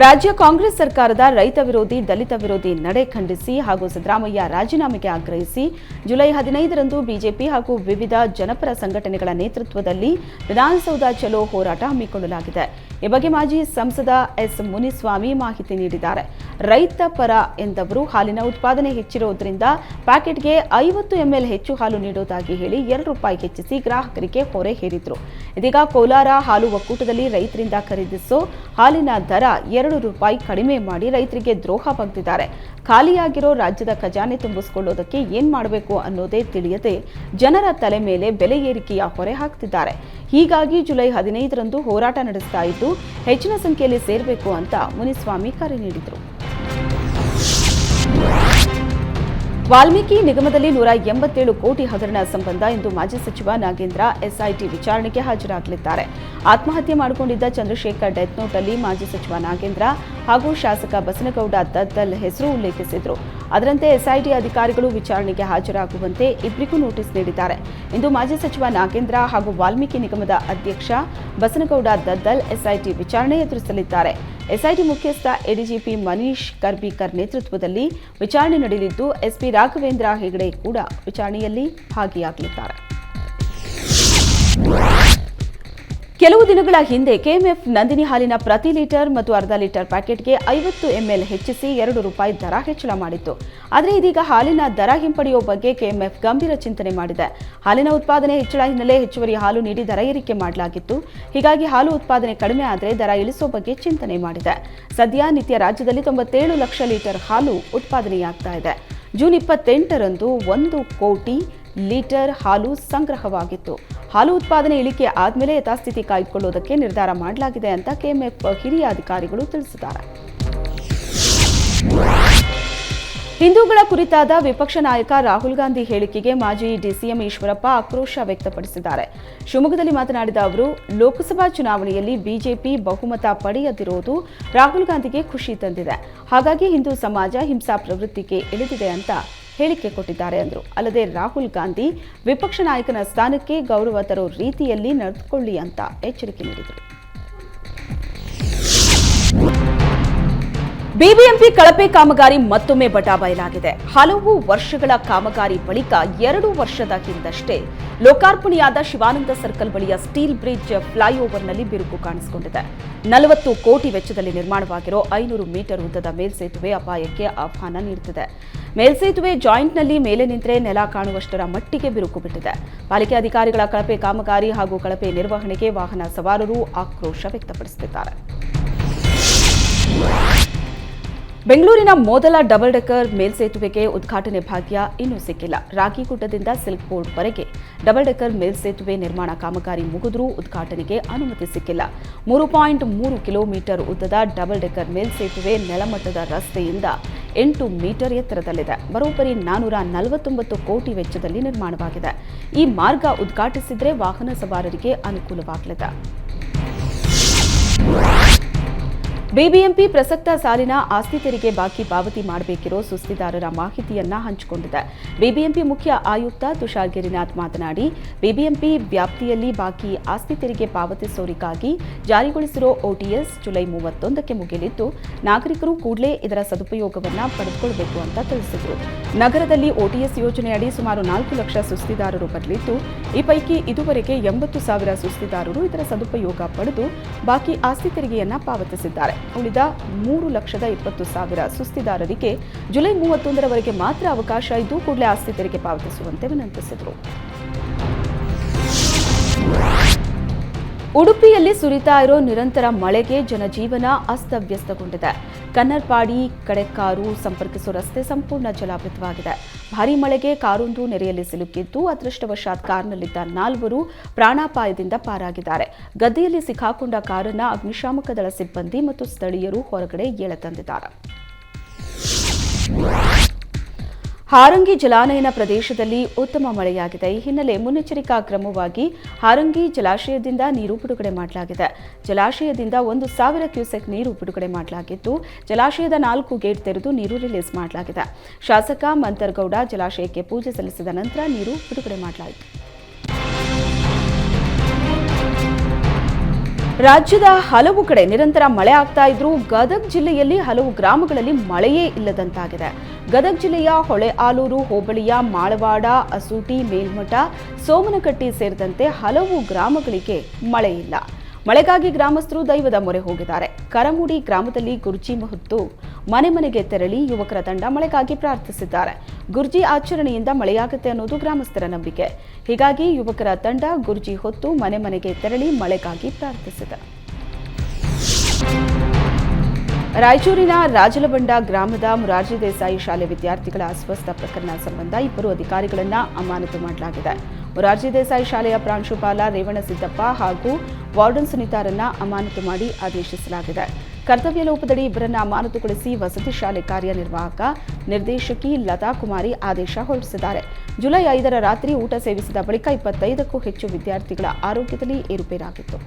ರಾಜ್ಯ ಕಾಂಗ್ರೆಸ್ ಸರ್ಕಾರದ ರೈತ ವಿರೋಧಿ, ದಲಿತ ವಿರೋಧಿ ನಡೆ ಖಂಡಿಸಿ ಹಾಗೂ ಸಿದ್ದರಾಮಯ್ಯ ರಾಜೀನಾಮೆಗೆ ಆಗ್ರಹಿಸಿ ಜುಲೈ ಹದಿನೈದರಂದು ಬಿಜೆಪಿ ಹಾಗೂ ವಿವಿಧ ಜನಪರ ಸಂಘಟನೆಗಳ ನೇತೃತ್ವದಲ್ಲಿ ವಿಧಾನಸೌಧ ಚಲೋ ಹೋರಾಟ ಹಮ್ಮಿಕೊಳ್ಳಲಾಗಿದೆ. ಈ ಬಗ್ಗೆ ಮಾಜಿ ಸಂಸದ ಎಸ್ ಮುನಿಸ್ವಾಮಿ ಮಾಹಿತಿ ನೀಡಿದ್ದಾರೆ. ರೈತ ಪರ ಎಂದವರು ಹಾಲಿನ ಉತ್ಪಾದನೆ ಹೆಚ್ಚಿರುವುದರಿಂದ ಪ್ಯಾಕೆಟ್ಗೆ ಐವತ್ತು ಎಂಎಲ್ ಹೆಚ್ಚು ಹಾಲು ನೀಡುವುದಾಗಿ ಹೇಳಿ ಎರಡು ರೂಪಾಯಿ ಹೆಚ್ಚಿಸಿ ಗ್ರಾಹಕರಿಗೆ ಹೊರೆ ಹೇರಿದ್ರು. ಇದೀಗ ಕೋಲಾರ ಹಾಲು ಒಕ್ಕೂಟದಲ್ಲಿ ರೈತರಿಂದ ಖರೀದಿಸೋ ಹಾಲಿನ ದರ ಎರಡು ರೂಪಾಯಿ ಕಡಿಮೆ ಮಾಡಿ ರೈತರಿಗೆ ದ್ರೋಹ ಬಗ್ದಿದ್ದಾರೆ ಖಾಲಿಯಾಗಿರೋ ರಾಜ್ಯದ ಖಜಾನೆ ತುಂಬಿಸಿಕೊಳ್ಳೋದಕ್ಕೆ ಏನ್ ಮಾಡಬೇಕು ಅನ್ನೋದೇ ತಿಳಿಯದೆ ಜನರ ತಲೆ ಮೇಲೆ ಬೆಲೆ ಏರಿಕೆಯ ಹೊರೆ ಹಾಕ್ತಿದ್ದಾರೆ. ಹೀಗಾಗಿ ಜುಲೈ ಹದಿನೈದರಂದು ಹೋರಾಟ ನಡೆಸ್ತಾ ಇದ್ದು ಹೆಚ್ಚಿನ ಸಂಖ್ಯೆಯಲ್ಲಿ ಸೇರಬೇಕು ಅಂತ ಮುನಿಸ್ವಾಮಿ ಕರೆ ನೀಡಿದರು. ವಾಲ್ಮೀಕಿ ನಿಗಮದಲ್ಲಿ ನೂರ ಎಂಬತ್ತೇಳು ಕೋಟಿ ಹಗರಣ ಸಂಬಂಧ ಇಂದು ಮಾಜಿ ಸಚಿವ ನಾಗೇಂದ್ರ ಎಸ್ಐಟಿ ವಿಚಾರಣೆಗೆ ಹಾಜರಾಗಲಿದ್ದಾರೆ. ಆತ್ಮಹತ್ಯೆ ಮಾಡಿಕೊಂಡಿದ್ದ ಚಂದ್ರಶೇಖರ್ ಡೆತ್ ನೋಟ್ನಲ್ಲಿ ಮಾಜಿ ಸಚಿವ ನಾಗೇಂದ್ರ ಹಾಗೂ ಶಾಸಕ ಬಸನಗೌಡ ದದ್ದಲ್ ಹೆಸರು ಉಲ್ಲೇಖಿಸಿದ್ರು. ಅದರಂತೆ ಎಸ್ಐಟಿ ಅಧಿಕಾರಿಗಳು ವಿಚಾರಣೆಗೆ ಹಾಜರಾಗುವಂತೆ ಇಬ್ಬರಿಗೂ ನೋಟಿಸ್ ನೀಡಿದ್ದಾರೆ. ಇಂದು ಮಾಜಿ ಸಚಿವ ನಾಗೇಂದ್ರ ಹಾಗೂ ವಾಲ್ಮೀಕಿ ನಿಗಮದ ಅಧ್ಯಕ್ಷ ಬಸನಗೌಡ ದದ್ದಲ್ ಎಸ್ಐಟಿ ವಿಚಾರಣೆ ಎದುರಿಸಲಿದ್ದಾರೆ. ಎಸ್ಐಟಿ ಮುಖ್ಯಸ್ಥ ಎಡಿಜಿಪಿ ಮನೀಶ್ ಕರ್ಬೀಕರ್ ನೇತೃತ್ವದಲ್ಲಿ ವಿಚಾರಣೆ ನಡೆಯಲಿದ್ದು ಎಸ್ಪಿ ರಾಘವೇಂದ್ರ ಹೆಗಡೆ ಕೂಡ ವಿಚಾರಣೆಯಲ್ಲಿ ಭಾಗಿಯಾಗಲಿದ್ದಾರೆ. ಕೆಲವು ದಿನಗಳ ಹಿಂದೆ ಕೆಎಂಎಫ್ ನಂದಿನಿ ಹಾಲಿನ ಪ್ರತಿ ಲೀಟರ್ ಮತ್ತು ಅರ್ಧ ಲೀಟರ್ ಪ್ಯಾಕೆಟ್ಗೆ ಐವತ್ತು ಎಂಎಲ್ ಹೆಚ್ಚಿಸಿ ಎರಡು ರೂಪಾಯಿ ದರ ಹೆಚ್ಚಳ ಮಾಡಿತ್ತು. ಆದರೆ ಇದೀಗ ಹಾಲಿನ ದರ ಹಿಂಪಡೆಯುವ ಬಗ್ಗೆ ಕೆಎಂಎಫ್ ಗಂಭೀರ ಚಿಂತನೆ ಮಾಡಿದೆ. ಹಾಲಿನ ಉತ್ಪಾದನೆ ಹೆಚ್ಚಳ ಹಿನ್ನೆಲೆ ಹೆಚ್ಚುವರಿ ಹಾಲು ನೀಡಿ ದರ ಏರಿಕೆ ಮಾಡಲಾಗಿತ್ತು. ಹೀಗಾಗಿ ಹಾಲು ಉತ್ಪಾದನೆ ಕಡಿಮೆ ಆದರೆ ದರ ಇಳಿಸುವ ಬಗ್ಗೆ ಚಿಂತನೆ ಮಾಡಿದೆ. ಸದ್ಯ ನಿತ್ಯ ರಾಜ್ಯದಲ್ಲಿ ತೊಂಬತ್ತೇಳು ಲಕ್ಷ ಲೀಟರ್ ಹಾಲು ಉತ್ಪಾದನೆಯಾಗ್ತಾ ಇದೆ. ಜೂನ್ ಇಪ್ಪತ್ತೆಂಟರಂದು ಒಂದು ಕೋಟಿ ಲೀಟರ್ ಹಾಲು ಸಂಗ್ರಹವಾಗಿತ್ತು. ಹಾಲು ಉತ್ಪಾದನೆ ಇಳಿಕೆ ಆದಮೇಲೆ ಯಥಾಸ್ಥಿತಿ ಕಾಯ್ದುಕೊಳ್ಳುವುದಕ್ಕೆ ನಿರ್ಧಾರ ಮಾಡಲಾಗಿದೆ ಅಂತ ಕೆಎಂಎಫ್ ಹಿರಿಯ ಅಧಿಕಾರಿಗಳು ತಿಳಿಸಿದ್ದಾರೆ. ಹಿಂದೂಗಳ ಕುರಿತಾದ ವಿಪಕ್ಷ ನಾಯಕ ರಾಹುಲ್ ಗಾಂಧಿ ಹೇಳಿಕೆಗೆ ಮಾಜಿ ಡಿಸಿಎಂ ಈಶ್ವರಪ್ಪ ಆಕ್ರೋಶ ವ್ಯಕ್ತಪಡಿಸಿದ್ದಾರೆ. ಶಿವಮೊಗ್ಗದಲ್ಲಿ ಮಾತನಾಡಿದ ಅವರು, ಲೋಕಸಭಾ ಚುನಾವಣೆಯಲ್ಲಿ ಬಿಜೆಪಿ ಬಹುಮತ ಪಡೆಯದಿರುವುದು ರಾಹುಲ್ ಗಾಂಧಿಗೆ ಖುಷಿ ತಂದಿದೆ. ಹಾಗಾಗಿ ಹಿಂದೂ ಸಮಾಜ ಹಿಂಸಾ ಪ್ರವೃತ್ತಿಗೆ ಇಳಿದಿದೆ ಅಂತ ಹೇಳಿಕೆ ಕೊಟ್ಟಿದ್ದಾರೆ ಎಂದರು ಅಲ್ಲದೆ ರಾಹುಲ್ ಗಾಂಧಿ ವಿಪಕ್ಷ ನಾಯಕನ ಸ್ಥಾನಕ್ಕೆ ಗೌರವ ತರೋ ರೀತಿಯಲ್ಲಿ ನಡೆದುಕೊಳ್ಳಿ ಅಂತ ಎಚ್ಚರಿಕೆ ನೀಡಿದರು. ಬಿಬಿಎಂಪಿ ಕಳಪೆ ಕಾಮಗಾರಿ ಮತ್ತೊಮ್ಮೆ ಬಟಾಬಯಲಾಗಿದೆ ಹಲವು ವರ್ಷಗಳ ಕಾಮಗಾರಿ ಬಳಿಕ ಎರಡು ವರ್ಷದ ಹಿಂದಷ್ಟೇ ಲೋಕಾರ್ಪಣೆಯಾದ ಶಿವಾನಂದ ಸರ್ಕಲ್ ಬಳಿಯ ಸ್ಟೀಲ್ ಬ್ರಿಡ್ಜ್ ಫ್ಲೈಓವರ್ನಲ್ಲಿ ಬಿರುಕು ಕಾಣಿಸಿಕೊಂಡಿದೆ. ನಲವತ್ತು ಕೋಟಿ ವೆಚ್ಚದಲ್ಲಿ ನಿರ್ಮಾಣವಾಗಿರೋ ಐನೂರು ಮೀಟರ್ ಉದ್ದದ ಮೇಲ್ಸೇತುವೆ ಅಪಾಯಕ್ಕೆ ಆಹ್ವಾನ ನೀಡುತ್ತಿದೆ ಮೇಲ್ಸೇತುವೆ ಜಾಯಿಂಟ್ನಲ್ಲಿ ಮೇಲೆ ನಿಂತರೆ ನೆಲ ಕಾಣುವಷ್ಟರ ಮಟ್ಟಿಗೆ ಬಿರುಕು ಬಿಟ್ಟಿದೆ. ಪಾಲಿಕೆ ಅಧಿಕಾರಿಗಳ ಕಳಪೆ ಕಾಮಗಾರಿ ಹಾಗೂ ಕಳಪೆ ನಿರ್ವಹಣೆಗೆ ವಾಹನ ಸವಾರರು ಆಕ್ರೋಶ ವ್ಯಕ್ತಪಡಿಸುತ್ತಿದ್ದಾರೆ. ಬೆಂಗಳೂರಿನ ಮೊದಲ ಡಬಲ್ ಡೆಕರ್ ಮೇಲ್ಸೇತುವೆಗೆ ಉದ್ಘಾಟನೆ ಭಾಗ್ಯ ಇನ್ನೂ ಸಿಕ್ಕಿಲ್ಲ. ರಾಗಿಗುಡ್ಡದಿಂದ ಸಿಲ್ಕ್ ಬೋರ್ಡ್ವರೆಗೆ ಡಬಲ್ ಡೆಕರ್ ಮೇಲ್ಸೇತುವೆ ನಿರ್ಮಾಣ ಕಾಮಗಾರಿ ಮುಗಿದರೂ ಉದ್ಘಾಟನೆಗೆ ಅನುಮತಿ ಸಿಕ್ಕಿಲ್ಲ. ಮೂರು ಪಾಯಿಂಟ್ ಮೂರು ಕಿಲೋಮೀಟರ್ ಉದ್ದದ ಡಬಲ್ ಡೆಕರ್ ಮೇಲ್ಸೇತುವೆ ನೆಲಮಟ್ಟದ ರಸ್ತೆಯಿಂದ ಎಂಟು ಮೀಟರ್ ಎತ್ತರದಲ್ಲಿದೆ. ಬರೋಬ್ಬರಿ ನಾನೂರ ನಲವತ್ತೊಂಬತ್ತು ಕೋಟಿ ವೆಚ್ಚದಲ್ಲಿ ನಿರ್ಮಾಣವಾಗಿದೆ. ಈ ಮಾರ್ಗ ಉದ್ಘಾಟಿಸಿದ್ರೆ ವಾಹನ ಸವಾರರಿಗೆ ಅನುಕೂಲವಾಗಲಿದೆ. ಬಿಬಿಎಂಪಿ ಪ್ರಸಕ್ತ ಸಾಲಿನ ಆಸ್ತಿ ತೆರಿಗೆ ಬಾಕಿ ಪಾವತಿ ಮಾಡಬೇಕಿರೋ ಸುಸ್ತಿದಾರರ ಮಾಹಿತಿಯನ್ನ ಹಂಚಿಕೊಂಡಿದೆ. ಬಿಬಿಎಂಪಿ ಮುಖ್ಯ ಆಯುಕ್ತ ತುಷಾರ್ ಗಿರಿನಾಥ್ ಮಾತನಾಡಿ, ಬಿಬಿಎಂಪಿ ವ್ಯಾಪ್ತಿಯಲ್ಲಿ ಬಾಕಿ ಆಸ್ತಿ ತೆರಿಗೆ ಪಾವತಿಸೋರಿಗಾಗಿ ಜಾರಿಗೊಳಿಸಿರೋ ಓಟಿಎಸ್ ಜುಲೈ ಮೂವತ್ತೊಂದಕ್ಕೆ ಮುಗಿಯಲಿದ್ದು, ನಾಗರಿಕರು ಕೂಡಲೇ ಇದರ ಸದುಪಯೋಗವನ್ನ ಪಡೆದುಕೊಳ್ಳಬೇಕು ಅಂತ ತಿಳಿಸಿದರು. ನಗರದಲ್ಲಿ ಓಟಿಎಸ್ ಯೋಜನೆಯಡಿ ಸುಮಾರು ನಾಲ್ಕು ಲಕ್ಷ ಸುಸ್ತಿದಾರರು ಬರಲಿದ್ದು, ಈ ಪೈಕಿ ಇದುವರೆಗೆ ಎಂಬತ್ತು ಸಾವಿರ ಸುಸ್ತಿದಾರರು ಇದರ ಸದುಪಯೋಗ ಪಡೆದು ಬಾಕಿ ಆಸ್ತಿ ತೆರಿಗೆಯನ್ನ ಪಾವತಿಸಿದ್ದಾರೆ. ಉಳಿದ ಮೂರು ಲಕ್ಷದ ಇಪ್ಪತ್ತು ಸಾವಿರ ಸುಸ್ತಿದಾರರಿಗೆ ಜುಲೈ ಮೂವತ್ತೊಂದರವರೆಗೆ ಮಾತ್ರ ಅವಕಾಶ ಇದ್ದು ಕೂಡಲೇ ಆಸ್ತಿ ತೆರಿಗೆ ಪಾವತಿಸುವಂತೆ ವಿನಂತಿಸಿದರು. ಉಡುಪಿಯಲ್ಲಿ ಸುರಿತಾ ಇರೋ ನಿರಂತರ ಮಳೆಗೆ ಜನಜೀವನ ಅಸ್ತವ್ಯಸ್ತಗೊಂಡಿದೆ. ಕನ್ನರ್ಪಾಡಿ ಕಡೆಕಾರು ಸಂಪರ್ಕಿಸುವ ರಸ್ತೆ ಸಂಪೂರ್ಣ ಜಲಾವೃತವಾಗಿದೆ. ಭಾರೀ ಮಳೆಗೆ ಕಾರೊಂದು ನೆರೆಯಲ್ಲಿ ಸಿಲುಕಿದ್ದು, ಅದೃಷ್ಟವಶಾತ್ ಕಾರ್ನಲ್ಲಿದ್ದ ನಾಲ್ವರು ಪ್ರಾಣಾಪಾಯದಿಂದ ಪಾರಾಗಿದ್ದಾರೆ. ಗದ್ದೆಯಲ್ಲಿ ಸಿಕ್ಕಾಕೊಂಡ ಕಾರನ್ನ ಅಗ್ನಿಶಾಮಕ ದಳ ಸಿಬ್ಬಂದಿ ಮತ್ತು ಸ್ಥಳೀಯರು ಹೊರಗಡೆ ಎಳೆತಂದಿದ್ದಾರೆ ಹಾರಂಗಿ ಜಲಾನಯನ ಪ್ರದೇಶದಲ್ಲಿ ಉತ್ತಮ ಮಳೆಯಾಗಿದೆ. ಈ ಹಿನ್ನೆಲೆ ಮುನ್ನೆಚ್ಚರಿಕಾ ಕ್ರಮವಾಗಿ ಹಾರಂಗಿ ಜಲಾಶಯದಿಂದ ನೀರು ಬಿಡುಗಡೆ ಮಾಡಲಾಗಿದೆ. ಜಲಾಶಯದಿಂದ ಒಂದು ಸಾವಿರ ಕ್ಯೂಸೆಕ್ ನೀರು ಬಿಡುಗಡೆ ಮಾಡಲಾಗಿದ್ದು, ಜಲಾಶಯದ ನಾಲ್ಕು ಗೇಟ್ ತೆರೆದು ನೀರು ರಿಲೀಸ್ ಮಾಡಲಾಗಿದೆ. ಶಾಸಕ ಮಂತರ್ಗೌಡ ಜಲಾಶಯಕ್ಕೆ ಪೂಜೆ ಸಲ್ಲಿಸಿದ ನಂತರ ನೀರು ಬಿಡುಗಡೆ ಮಾಡಲಾಯಿತು. ರಾಜ್ಯದ ಹಲವು ಕಡೆ ನಿರಂತರ ಮಳೆ ಆಗ್ತಾ ಇದ್ರೂ ಗದಗ್ ಜಿಲ್ಲೆಯಲ್ಲಿ ಹಲವು ಗ್ರಾಮಗಳಲ್ಲಿ ಮಳೆಯೇ ಇಲ್ಲದಂತಾಗಿದೆ. ಗದಗ್ ಜಿಲ್ಲೆಯ ಹೊಳೆ ಆಲೂರು, ಹೋಬಳಿಯ ಮಾಳವಾಡ, ಅಸೂಟಿ, ಮೇಲ್ಮಠ, ಸೋಮನಕಟ್ಟಿ ಸೇರಿದಂತೆ ಹಲವು ಗ್ರಾಮಗಳಿಗೆ ಮಳೆ ಇಲ್ಲ ಮಳೆಗಾಗಿ ಗ್ರಾಮಸ್ಥರು ದೈವದ ಮೊರೆ ಹೋಗಿದ್ದಾರೆ. ಕರಮುಡಿ ಗ್ರಾಮದಲ್ಲಿ ಗುರ್ಜಿ ಹೊತ್ತು ಮನೆ ಮನೆಗೆ ತೆರಳಿ ಯುವಕರ ತಂಡ ಮಳೆಗಾಗಿ ಪ್ರಾರ್ಥಿಸಿದ್ದಾರೆ. ಗುರ್ಜಿ ಆಚರಣೆಯಿಂದ ಮಳೆಯಾಗುತ್ತೆ ಅನ್ನೋದು ಗ್ರಾಮಸ್ಥರ ನಂಬಿಕೆ. ಹೀಗಾಗಿ ಯುವಕರ ತಂಡ ಗುರ್ಜಿ ಹೊತ್ತು ಮನೆ ಮನೆಗೆ ತೆರಳಿ ಮಳೆಗಾಗಿ ಪ್ರಾರ್ಥಿಸಿದೆ. ರಾಯಚೂರಿನ ರಾಜಲಬಂಡ ಗ್ರಾಮದ ಮುರಾರ್ಜಿ ದೇಸಾಯಿ ಶಾಲೆ ವಿದ್ಯಾರ್ಥಿಗಳ ಅಸ್ವಸ್ಥ ಪ್ರಕರಣ ಸಂಬಂಧ ಇಬ್ಬರು ಅಧಿಕಾರಿಗಳನ್ನು ಅಮಾನತು ಮಾಡಲಾಗಿದೆ. ಮುರಾರ್ಜಿ ದೇಸಾಯಿ ಶಾಲೆಯ ಪ್ರಾಂಶುಪಾಲ ರೇವಣಸಿದ್ದಪ್ಪ ಹಾಗೂ ವಾರ್ಡನ್ ಸುನಿತಾರನ್ನು ಅಮಾನತು ಮಾಡಿ ಆದೇಶಿಸಲಾಗಿದೆ. ಕರ್ತವ್ಯ ಲೋಪದಡಿ ಇಬ್ಬರನ್ನು ಅಮಾನತುಗೊಳಿಸಿ ವಸತಿ ಶಾಲೆ ಕಾರ್ಯನಿರ್ವಾಹಕ ನಿರ್ದೇಶಕಿ ಲತಾ ಕುಮಾರಿ ಆದೇಶ ಹೊರಡಿಸಿದ್ದಾರೆ. ಜುಲೈ ಐದರ ರಾತ್ರಿ ಊಟ ಸೇವಿಸಿದ ಬಳಿಕ ಇಪ್ಪತ್ತೈದಕ್ಕೂ ಹೆಚ್ಚು ವಿದ್ಯಾರ್ಥಿಗಳ ಆರೋಗ್ಯದಲ್ಲಿ ಏರುಪೇರಾಗಿತ್ತು.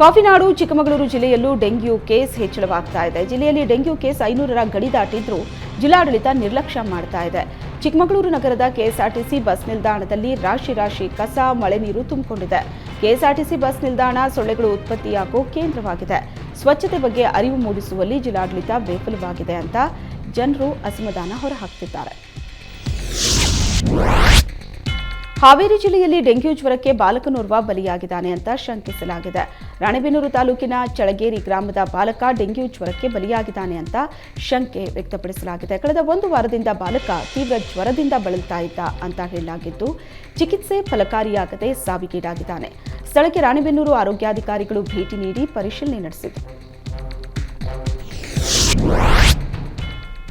ಕಾಫಿನಾಡು, ಚಿಕ್ಕಮಗಳೂರು ಜಿಲ್ಲೆಯಲ್ಲೂ ಡೆಂಗ್ಯೂ ಕೇಸ್ ಹೆಚ್ಚಳವಾಗ್ತಾ ಇದೆ. ಜಿಲ್ಲೆಯಲ್ಲಿ ಡೆಂಗ್ಯೂ ಕೇಸ್ ಐನೂರರ ಗಡಿ ದಾಟಿದ್ರೂ ಜಿಲ್ಲಾಡಳಿತ ನಿರ್ಲಕ್ಷ್ಯ ಮಾಡ್ತಾ ಇದೆ. ಚಿಕ್ಕಮಗಳೂರು ನಗರದ ಕೆಎಸ್ಆರ್ಟಿಸಿ ಬಸ್ ನಿಲ್ದಾಣದಲ್ಲಿ ರಾಶಿ ರಾಶಿ ಕಸ, ಮಳೆ ನೀರು ತುಂಬಿಕೊಂಡಿದೆ. ಕೆಎಸ್ಆರ್ಟಿಸಿ ಬಸ್ ನಿಲ್ದಾಣ, ಸೊಳ್ಳೆಗಳು ಉತ್ಪತ್ತಿಯಾಗೋ ಕೇಂದ್ರವಾಗಿದೆ. ಸ್ವಚ್ಛತೆ ಬಗ್ಗೆ ಅರಿವು ಮೂಡಿಸುವಲ್ಲಿ ಜಿಲ್ಲಾಡಳಿತ ವಿಫಲವಾಗಿದೆ ಅಂತ ಜನರು ಅಸಮಾಧಾನ ಹೊರಹಾಕ್ತಿದ್ದಾರೆ. ಹಾವೇರಿ ಜಿಲ್ಲೆಯಲ್ಲಿ ಡೆಂಗ್ಯೂ ಜ್ವರಕ್ಕೆ ಬಾಲಕನೋರ್ವ ಬಲಿಯಾಗಿದ್ದಾನೆ ಅಂತ ಶಂಕಿಸಲಾಗಿದೆ. ರಾಣೆಬೆನ್ನೂರು ತಾಲೂಕಿನ ಚಳಗೇರಿ ಗ್ರಾಮದ ಬಾಲಕ ಡೆಂಗ್ಯೂ ಜ್ವರಕ್ಕೆ ಬಲಿಯಾಗಿದ್ದಾನೆ ಅಂತ ಶಂಕೆ ವ್ಯಕ್ತಪಡಿಸಲಾಗಿದೆ. ಕಳೆದ ಒಂದು ವಾರದಿಂದ ಬಾಲಕ ತೀವ್ರ ಜ್ವರದಿಂದ ಬಳಲ್ತಾ ಇದ್ದ ಅಂತ ಹೇಳಲಾಗಿದ್ದು, ಚಿಕಿತ್ಸೆ ಫಲಕಾರಿಯಾಗದೆ ಸಾವಿಗೀಡಾಗಿದ್ದಾನೆ. ಸ್ಥಳಕ್ಕೆ ರಾಣೆಬೆನ್ನೂರು ಆರೋಗ್ಯಾಧಿಕಾರಿಗಳು ಭೇಟಿ ನೀಡಿ ಪರಿಶೀಲನೆ ನಡೆಸಿದರು.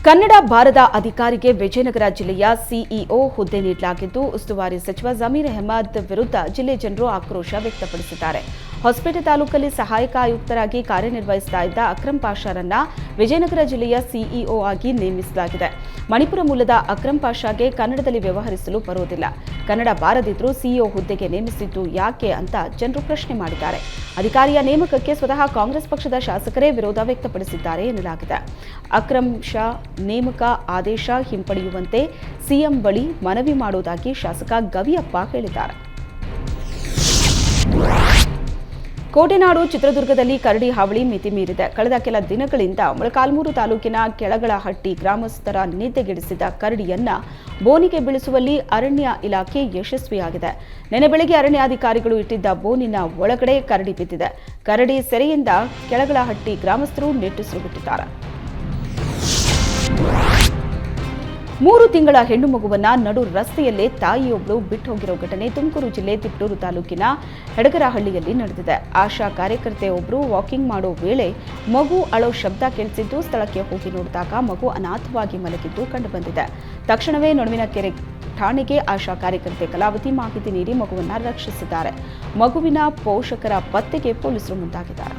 ಕನ್ನಡ ಭಾರದ ಅಧಿಕಾರಿಗೆ ವಿಜಯನಗರ ಜಿಲ್ಲೆಯ ಸಿಇಒ ಹುದ್ದೆ ನೀಡಲಾಗಿದ್ದು, ಉಸ್ತುವಾರಿ ಸಚಿವ ಜಮೀರ್ ಅಹಮದ್ ವಿರುದ್ಧ ಜಿಲ್ಲೆ ಜನರು ಆಕ್ರೋಶ ವ್ಯಕ್ತಪಡಿಸಿದ್ದಾರೆ. ಹೊಸಪೇಟೆ ತಾಲೂಕಲ್ಲಿ ಸಹಾಯಕ ಆಯುಕ್ತರಾಗಿ ಕಾರ್ಯನಿರ್ವಹಿಸ್ತಾ ಇದ್ದ ಅಕ್ರಮ್ ಪಾಷಾರನ್ನ ವಿಜಯನಗರ ಜಿಲ್ಲೆಯ ಸಿಇಒ ಆಗಿ ನೇಮಿಸಲಾಗಿದೆ. ಮಣಿಪುರ ಮೂಲದ ಅಕ್ರಮ್ ಪಾಷಾಗೆ ಕನ್ನಡದಲ್ಲಿ ವ್ಯವಹರಿಸಲು ಬರೋದಿಲ್ಲ ಕನ್ನಡ ಬಾರದಿದ್ರೂ ಸಿಇಒ ಹುದ್ದೆಗೆ ನೇಮಿಸಿದ್ದು ಯಾಕೆ ಅಂತ ಜನರು ಪ್ರಶ್ನೆ ಮಾಡಿದ್ದಾರೆ. ಅಧಿಕಾರಿಯ ನೇಮಕಕ್ಕೆ ಸ್ವತಃ ಕಾಂಗ್ರೆಸ್ ಪಕ್ಷದ ಶಾಸಕರೇ ವಿರೋಧ ವ್ಯಕ್ತಪಡಿಸಿದ್ದಾರೆ ಎನ್ನಲಾಗಿದೆ. ಅಕ್ರಮ್ ಶಾ ನೇಮಕ ಆದೇಶ ಹಿಂಪಡೆಯುವಂತೆ ಸಿಎಂ ಬಳಿ ಮನವಿ ಮಾಡುವುದಾಗಿ ಶಾಸಕ ಗವಿಯಪ್ಪ ಹೇಳಿದ್ದಾರೆ. ಕೋಟೆನಾಡು ಚಿತ್ರದುರ್ಗದಲ್ಲಿ ಕರಡಿ ಹಾವಳಿ ಮಿತಿ ಮೀರಿದೆ. ಕಳೆದ ಕೆಲ ದಿನಗಳಿಂದ ಮೊಳಕಾಲ್ಮೂರು ತಾಲೂಕಿನ ಕೆಳಗಳಹಟ್ಟಿ ಗ್ರಾಮಸ್ಥರ ನಿದ್ದೆಗೆಡಿಸಿದ ಕರಡಿಯನ್ನ ಬೋನಿಗೆ ಬೀಳಿಸುವಲ್ಲಿ ಅರಣ್ಯ ಇಲಾಖೆ ಯಶಸ್ವಿಯಾಗಿದೆ. ನಿನ್ನೆ ಬೆಳಗ್ಗೆ ಅರಣ್ಯಾಧಿಕಾರಿಗಳು ಇಟ್ಟಿದ್ದ ಬೋನಿನ ಒಳಗಡೆ ಕರಡಿ ಬಿದ್ದಿದೆ. ಕರಡಿ ಸೆರೆಯಿಂದ ಕೆಳಗಳಹಟ್ಟಿ ಗ್ರಾಮಸ್ಥರು ನೆಟ್ಟುಸಿರುಗುತ್ತಿದ್ದಾರೆ ಮೂರು ತಿಂಗಳ ಹೆಣ್ಣು ಮಗುವನ್ನ ನಡು ರಸ್ತೆಯಲ್ಲೇ ತಾಯಿಯೊಬ್ಬಳು ಬಿಟ್ಟು ಹೋಗಿರೋ ಘಟನೆ ತುಮಕೂರು ಜಿಲ್ಲೆ ತಿಪ್ಟೂರು ತಾಲೂಕಿನ ಹೆಡಗರಹಳ್ಳಿಯಲ್ಲಿ ನಡೆದಿದೆ. ಆಶಾ ಕಾರ್ಯಕರ್ತೆಯೊಬ್ಬರು ವಾಕಿಂಗ್ ಮಾಡೋ ವೇಳೆ ಮಗು ಅಳೋ ಶಬ್ದ ಕೇಳಿಸಿದ್ದು ಸ್ಥಳಕ್ಕೆ ಹೋಗಿ ನೋಡಿದಾಗ ಮಗು ಅನಾಥವಾಗಿ ಮಲಗಿದ್ದು ಕಂಡುಬಂದಿದೆ. ತಕ್ಷಣವೇ ನಡುವಿನಕೆರೆ ಠಾಣೆಗೆ ಆಶಾ ಕಾರ್ಯಕರ್ತೆ ಕಲಾವತಿ ಮಾಹಿತಿ ನೀಡಿ ಮಗುವನ್ನ ರಕ್ಷಿಸಿದ್ದಾರೆ. ಮಗುವಿನ ಪೋಷಕರ ಪತ್ತೆಗೆ ಪೊಲೀಸರು ಮುಂದಾಗಿದ್ದಾರೆ.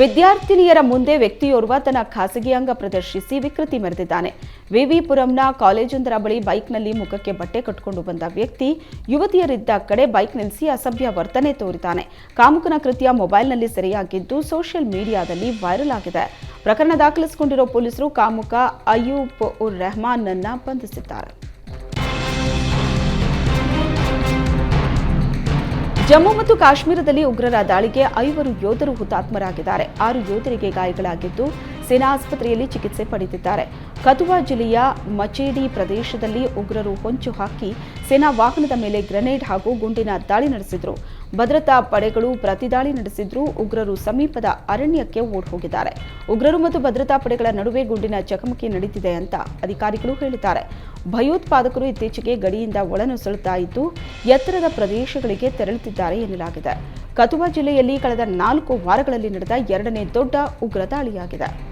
ವಿದ್ಯಾರ್ಥಿನಿಯರ ಮುಂದೆ ವ್ಯಕ್ತಿಯೋರ್ವ ತನ್ನ ಖಾಸಗಿ ಅಂಗ ಪ್ರದರ್ಶಿಸಿ ವಿಕೃತಿ ಮೆರೆದಿದ್ದಾನೆ. ವಿವಿಪುರಂನ ಕಾಲೇಜೊಂದರ ಬಳಿ ಬೈಕ್ನಲ್ಲಿ ಮುಖಕ್ಕೆ ಬಟ್ಟೆ ಕಟ್ಟಿಕೊಂಡು ಬಂದ ವ್ಯಕ್ತಿ ಯುವತಿಯರಿದ್ದ ಕಡೆ ಬೈಕ್ ನಿಲ್ಲಿಸಿ ಅಸಭ್ಯ ವರ್ತನೆ ತೋರಿದ್ದಾನೆ. ಕಾಮುಕನ ಕೃತ್ಯ ಮೊಬೈಲ್ನಲ್ಲಿ ಸೆರೆಯಾಗಿದ್ದು ಸೋಷಿಯಲ್ ಮೀಡಿಯಾದಲ್ಲಿ ವೈರಲ್ ಆಗಿದೆ. ಪ್ರಕರಣ ದಾಖಲಿಸಿಕೊಂಡಿರೋ ಪೊಲೀಸರು ಕಾಮುಕ ಅಯೂಬ್ ಉರ್ ರೆಹಮಾನ್ನನ್ನ ಬಂಧಿಸಿದ್ದಾರೆ. ಜಮ್ಮು ಮತ್ತು ಕಾಶ್ಮೀರದಲ್ಲಿ ಉಗ್ರರ ದಾಳಿಗೆ ಐವರು ಯೋಧರು ಹುತಾತ್ಮರಾಗಿದ್ದಾರೆ. ಆರು ಯೋಧರಿಗೆ ಗಾಯಗಳಾಗಿದ್ದು ಸೇನಾ ಆಸ್ಪತ್ರೆಯಲ್ಲಿ ಚಿಕಿತ್ಸೆ ಪಡೆದಿದ್ದಾರೆ. ಕತುವಾ ಜಿಲ್ಲೆಯ ಮಚೇಡಿ ಪ್ರದೇಶದಲ್ಲಿ ಉಗ್ರರು ಹೊಂಚು ಹಾಕಿ ಸೇನಾ ವಾಹನದ ಮೇಲೆ ಗ್ರೆನೇಡ್ ಹಾಗೂ ಗುಂಡಿನ ದಾಳಿ ನಡೆಸಿದ್ರು. ಭದ್ರತಾ ಪಡೆಗಳು ಪ್ರತಿದಾಳಿ ನಡೆಸಿದ್ರು ಉಗ್ರರು ಸಮೀಪದ ಅರಣ್ಯಕ್ಕೆ ಓಡ್ ಹೋಗಿದ್ದಾರೆ. ಉಗ್ರರು ಮತ್ತು ಭದ್ರತಾ ಪಡೆಗಳ ನಡುವೆ ಗುಂಡಿನ ಚಕಮಕಿ ನಡೀತಿದೆ ಅಂತ ಅಧಿಕಾರಿಗಳು ಹೇಳಿದ್ದಾರೆ. ಭಯೋತ್ಪಾದಕರು ಇತ್ತೀಚೆಗೆ ಗಡಿಯಿಂದ ಒಳನುಸುಳುತ್ತಾ ಇದ್ದು, ಎತ್ತರದ ಪ್ರದೇಶಗಳಿಗೆ ತೆರಳುತ್ತಿದ್ದಾರೆ ಎನ್ನಲಾಗಿದೆ. ಕತುವಾ ಜಿಲ್ಲೆಯಲ್ಲಿ ಕಳೆದ ನಾಲ್ಕು ವಾರಗಳಲ್ಲಿ ನಡೆದ ಎರಡನೇ ದೊಡ್ಡ ಉಗ್ರ ದಾಳಿಯಾಗಿದೆ.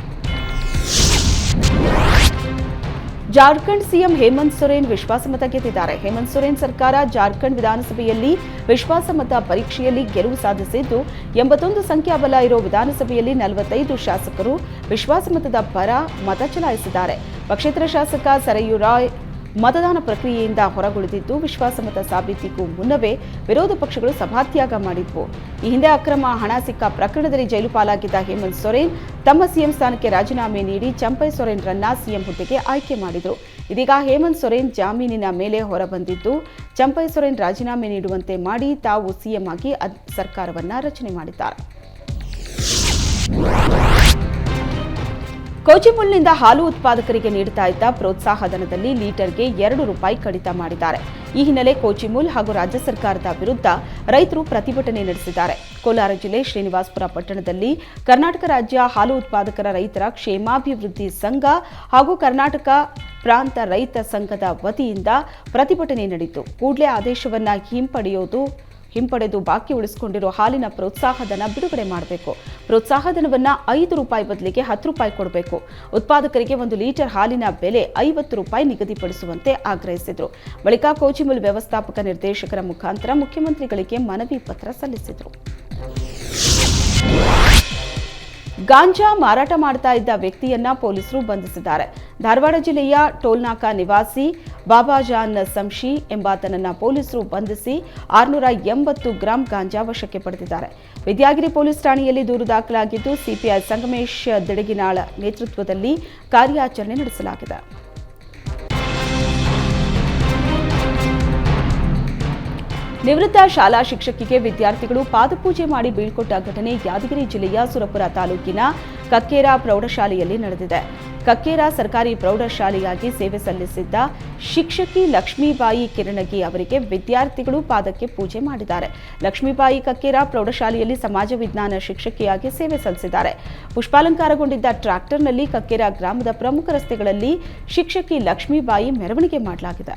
ಜಾರ್ಖಂಡ್ ಸಿಎಂ ಹೇಮಂತ್ ಸೊರೇನ್ ವಿಶ್ವಾಸಮತ ಗೆದ್ದಿದ್ದಾರೆ. ಹೇಮಂತ್ ಸೊರೇನ್ ಸರ್ಕಾರ ಜಾರ್ಖಂಡ್ ವಿಧಾನಸಭೆಯಲ್ಲಿ ವಿಶ್ವಾಸಮತ ಪರೀಕ್ಷೆಯಲ್ಲಿ ಗೆಲುವು ಸಾಧಿಸಿದ್ದು, ಎಂಬತ್ತೊಂದು ಸಂಖ್ಯಾಬಲ ಇರೋ ವಿಧಾನಸಭೆಯಲ್ಲಿ ನಲವತ್ತೈದು ಶಾಸಕರು ವಿಶ್ವಾಸಮತದ ಪರ ಮತ ಚಲಾಯಿಸಿದ್ದಾರೆ. ಪಕ್ಷೇತರ ಶಾಸಕ ಸರಯು ರಾಯ್ ಮತದಾನ ಪ್ರಕ್ರಿಯೆಯಿಂದ ಹೊರಗುಳಿದಿದ್ದು ವಿಶ್ವಾಸಮತ ಸಾಬೀತಿಗೂ ಮುನ್ನವೇ ವಿರೋಧ ಪಕ್ಷಗಳು ಸಭಾತ್ಯಾಗ ಮಾಡಿದ್ವು. ಈ ಹಿಂದೆ ಅಕ್ರಮ ಹಣ ಸಿಕ್ಕ ಪ್ರಕರಣದಲ್ಲಿ ಜೈಲು ಪಾಲಾಗಿದ್ದ ಹೇಮಂತ್ ಸೊರೇನ್ ತಮ್ಮ ಸಿಎಂ ಸ್ಥಾನಕ್ಕೆ ರಾಜೀನಾಮೆ ನೀಡಿ ಚಂಪೈ ಸೊರೇನ್ರನ್ನ ಸಿಎಂ ಹುದ್ದೆಗೆ ಆಯ್ಕೆ ಮಾಡಿದರು. ಇದೀಗ ಹೇಮಂತ್ ಸೊರೇನ್ ಜಾಮೀನಿನ ಮೇಲೆ ಹೊರಬಂದಿದ್ದು, ಚಂಪೈ ಸೊರೇನ್ ರಾಜೀನಾಮೆ ನೀಡುವಂತೆ ಮಾಡಿ ತಾವು ಸಿಎಂ ಆಗಿ ಸರ್ಕಾರವನ್ನ ರಚನೆ ಮಾಡಿದ್ದಾರೆ. ಕೋಚಿಮುಲ್ನಿಂದ ಹಾಲು ಉತ್ಪಾದಕರಿಗೆ ನೀಡುತ್ತಾ ಇದ್ದ ಪ್ರೋತ್ಸಾಹ ಧನದಲ್ಲಿ ಲೀಟರ್ಗೆ ಎರಡು ರೂಪಾಯಿ ಕಡಿತ ಮಾಡಿದ್ದಾರೆ. ಈ ಹಿನ್ನೆಲೆ ಕೋಚಿಮುಲ್ ಹಾಗೂ ರಾಜ್ಯ ಸರ್ಕಾರದ ವಿರುದ್ಧ ರೈತರು ಪ್ರತಿಭಟನೆ ನಡೆಸಿದ್ದಾರೆ. ಕೋಲಾರ ಜಿಲ್ಲೆ ಶ್ರೀನಿವಾಸಪುರ ಪಟ್ಟಣದಲ್ಲಿ ಕರ್ನಾಟಕ ರಾಜ್ಯ ಹಾಲು ಉತ್ಪಾದಕರ ರೈತರ ಕ್ಷೇಮಾಭಿವೃದ್ಧಿ ಸಂಘ ಹಾಗೂ ಕರ್ನಾಟಕ ಪ್ರಾಂತ ರೈತ ಸಂಘದ ವತಿಯಿಂದ ಪ್ರತಿಭಟನೆ ನಡೆಯಿತು. ಕೂಡಲೇ ಆದೇಶವನ್ನ ಹಿಂಪಡೆಯೋದು ಹಿಂಪಡೆದು ಬಾಕಿ ಉಳಿಸಿಕೊಂಡಿರೋ ಹಾಲಿನ ಪ್ರೋತ್ಸಾಹಧನ ಬಿಡುಗಡೆ ಮಾಡಬೇಕು. ಪ್ರೋತ್ಸಾಹಧನವನ್ನು ಐದು ರೂಪಾಯಿ ಬದಲಿಗೆ ಹತ್ತು ರೂಪಾಯಿ ಕೊಡಬೇಕು. ಉತ್ಪಾದಕರಿಗೆ ಒಂದು ಲೀಟರ್ ಹಾಲಿನ ಬೆಲೆ ಐವತ್ತು ರೂಪಾಯಿ ನಿಗದಿಪಡಿಸುವಂತೆ ಆಗ್ರಹಿಸಿದರು. ಬಳಿಕ ಕೋಚಿಮುಲ್ ವ್ಯವಸ್ಥಾಪಕ ನಿರ್ದೇಶಕರ ಮುಖಾಂತರ ಮುಖ್ಯಮಂತ್ರಿಗಳಿಗೆ ಮನವಿ ಪತ್ರ ಸಲ್ಲಿಸಿದರು. ಗಾಂಜಾ ಮಾರಾಟ ಮಾಡ್ತಾ ಇದ್ದ ವ್ಯಕ್ತಿಯನ್ನ ಪೊಲೀಸರು ಬಂಧಿಸಿದ್ದಾರೆ. ಧಾರವಾಡ ಜಿಲ್ಲೆಯ ಟೋಲ್ನಾಕಾ ನಿವಾಸಿ ಬಾಬಾಜಾನ್ ಸಂಶಿ ಎಂಬಾತನನ್ನ ಪೊಲೀಸರು ಬಂಧಿಸಿ ಆರುನೂರ ಎಂಬತ್ತು ಗ್ರಾಂ ಗಾಂಜಾ ವಶಕ್ಕೆ ಪಡೆದಿದ್ದಾರೆ. ವಿದ್ಯಾಗಿರಿ ಪೊಲೀಸ್ ಠಾಣೆಯಲ್ಲಿ ದೂರು ದಾಖಲಾಗಿದ್ದು, ಸಿಪಿಐ ಸಂಗಮೇಶ್ ದಿಡಗಿನಾಳ ನೇತೃತ್ವದಲ್ಲಿ ಕಾರ್ಯಾಚರಣೆ ನಡೆಸಲಾಗಿದೆ. ನಿವೃತ್ತ ಶಾಲಾ ಶಿಕ್ಷಕಿಗೆ ವಿದ್ಯಾರ್ಥಿಗಳು ಪಾದಪೂಜೆ ಮಾಡಿ ಬೀಳ್ಕೊಟ್ಟ ಘಟನೆ ಯಾದಗಿರಿ ಜಿಲ್ಲೆಯ ಸುರಪುರ ತಾಲೂಕಿನ ಕಕ್ಕೇರಾ ಪ್ರೌಢಶಾಲೆಯಲ್ಲಿ ನಡೆದಿದೆ. ಕಕ್ಕೇರಾ ಸರ್ಕಾರಿ ಪ್ರೌಢಶಾಲೆಯಾಗಿ ಸೇವೆ ಸಲ್ಲಿಸಿದ್ದ ಶಿಕ್ಷಕಿ ಲಕ್ಷ್ಮೀಬಾಯಿ ಕಿರಣಗಿ ಅವರಿಗೆ ವಿದ್ಯಾರ್ಥಿಗಳು ಪಾದಕ್ಕೆ ಪೂಜೆ ಮಾಡಿದ್ದಾರೆ. ಲಕ್ಷ್ಮೀಬಾಯಿ ಕಕ್ಕೇರಾ ಪ್ರೌಢಶಾಲೆಯಲ್ಲಿ ಸಮಾಜ ವಿಜ್ಞಾನ ಶಿಕ್ಷಕಿಯಾಗಿ ಸೇವೆ ಸಲ್ಲಿಸಿದ್ದಾರೆ. ಪುಷ್ಪಾಲಂಕಾರಗೊಂಡಿದ್ದ ಟ್ರ್ಯಾಕ್ಟರ್ನಲ್ಲಿ ಕಕ್ಕೇರಾ ಗ್ರಾಮದ ಪ್ರಮುಖ ರಸ್ತೆಗಳಲ್ಲಿ ಶಿಕ್ಷಕಿ ಲಕ್ಷ್ಮೀಬಾಯಿ ಮೆರವಣಿಗೆ ಮಾಡಲಾಗಿದೆ.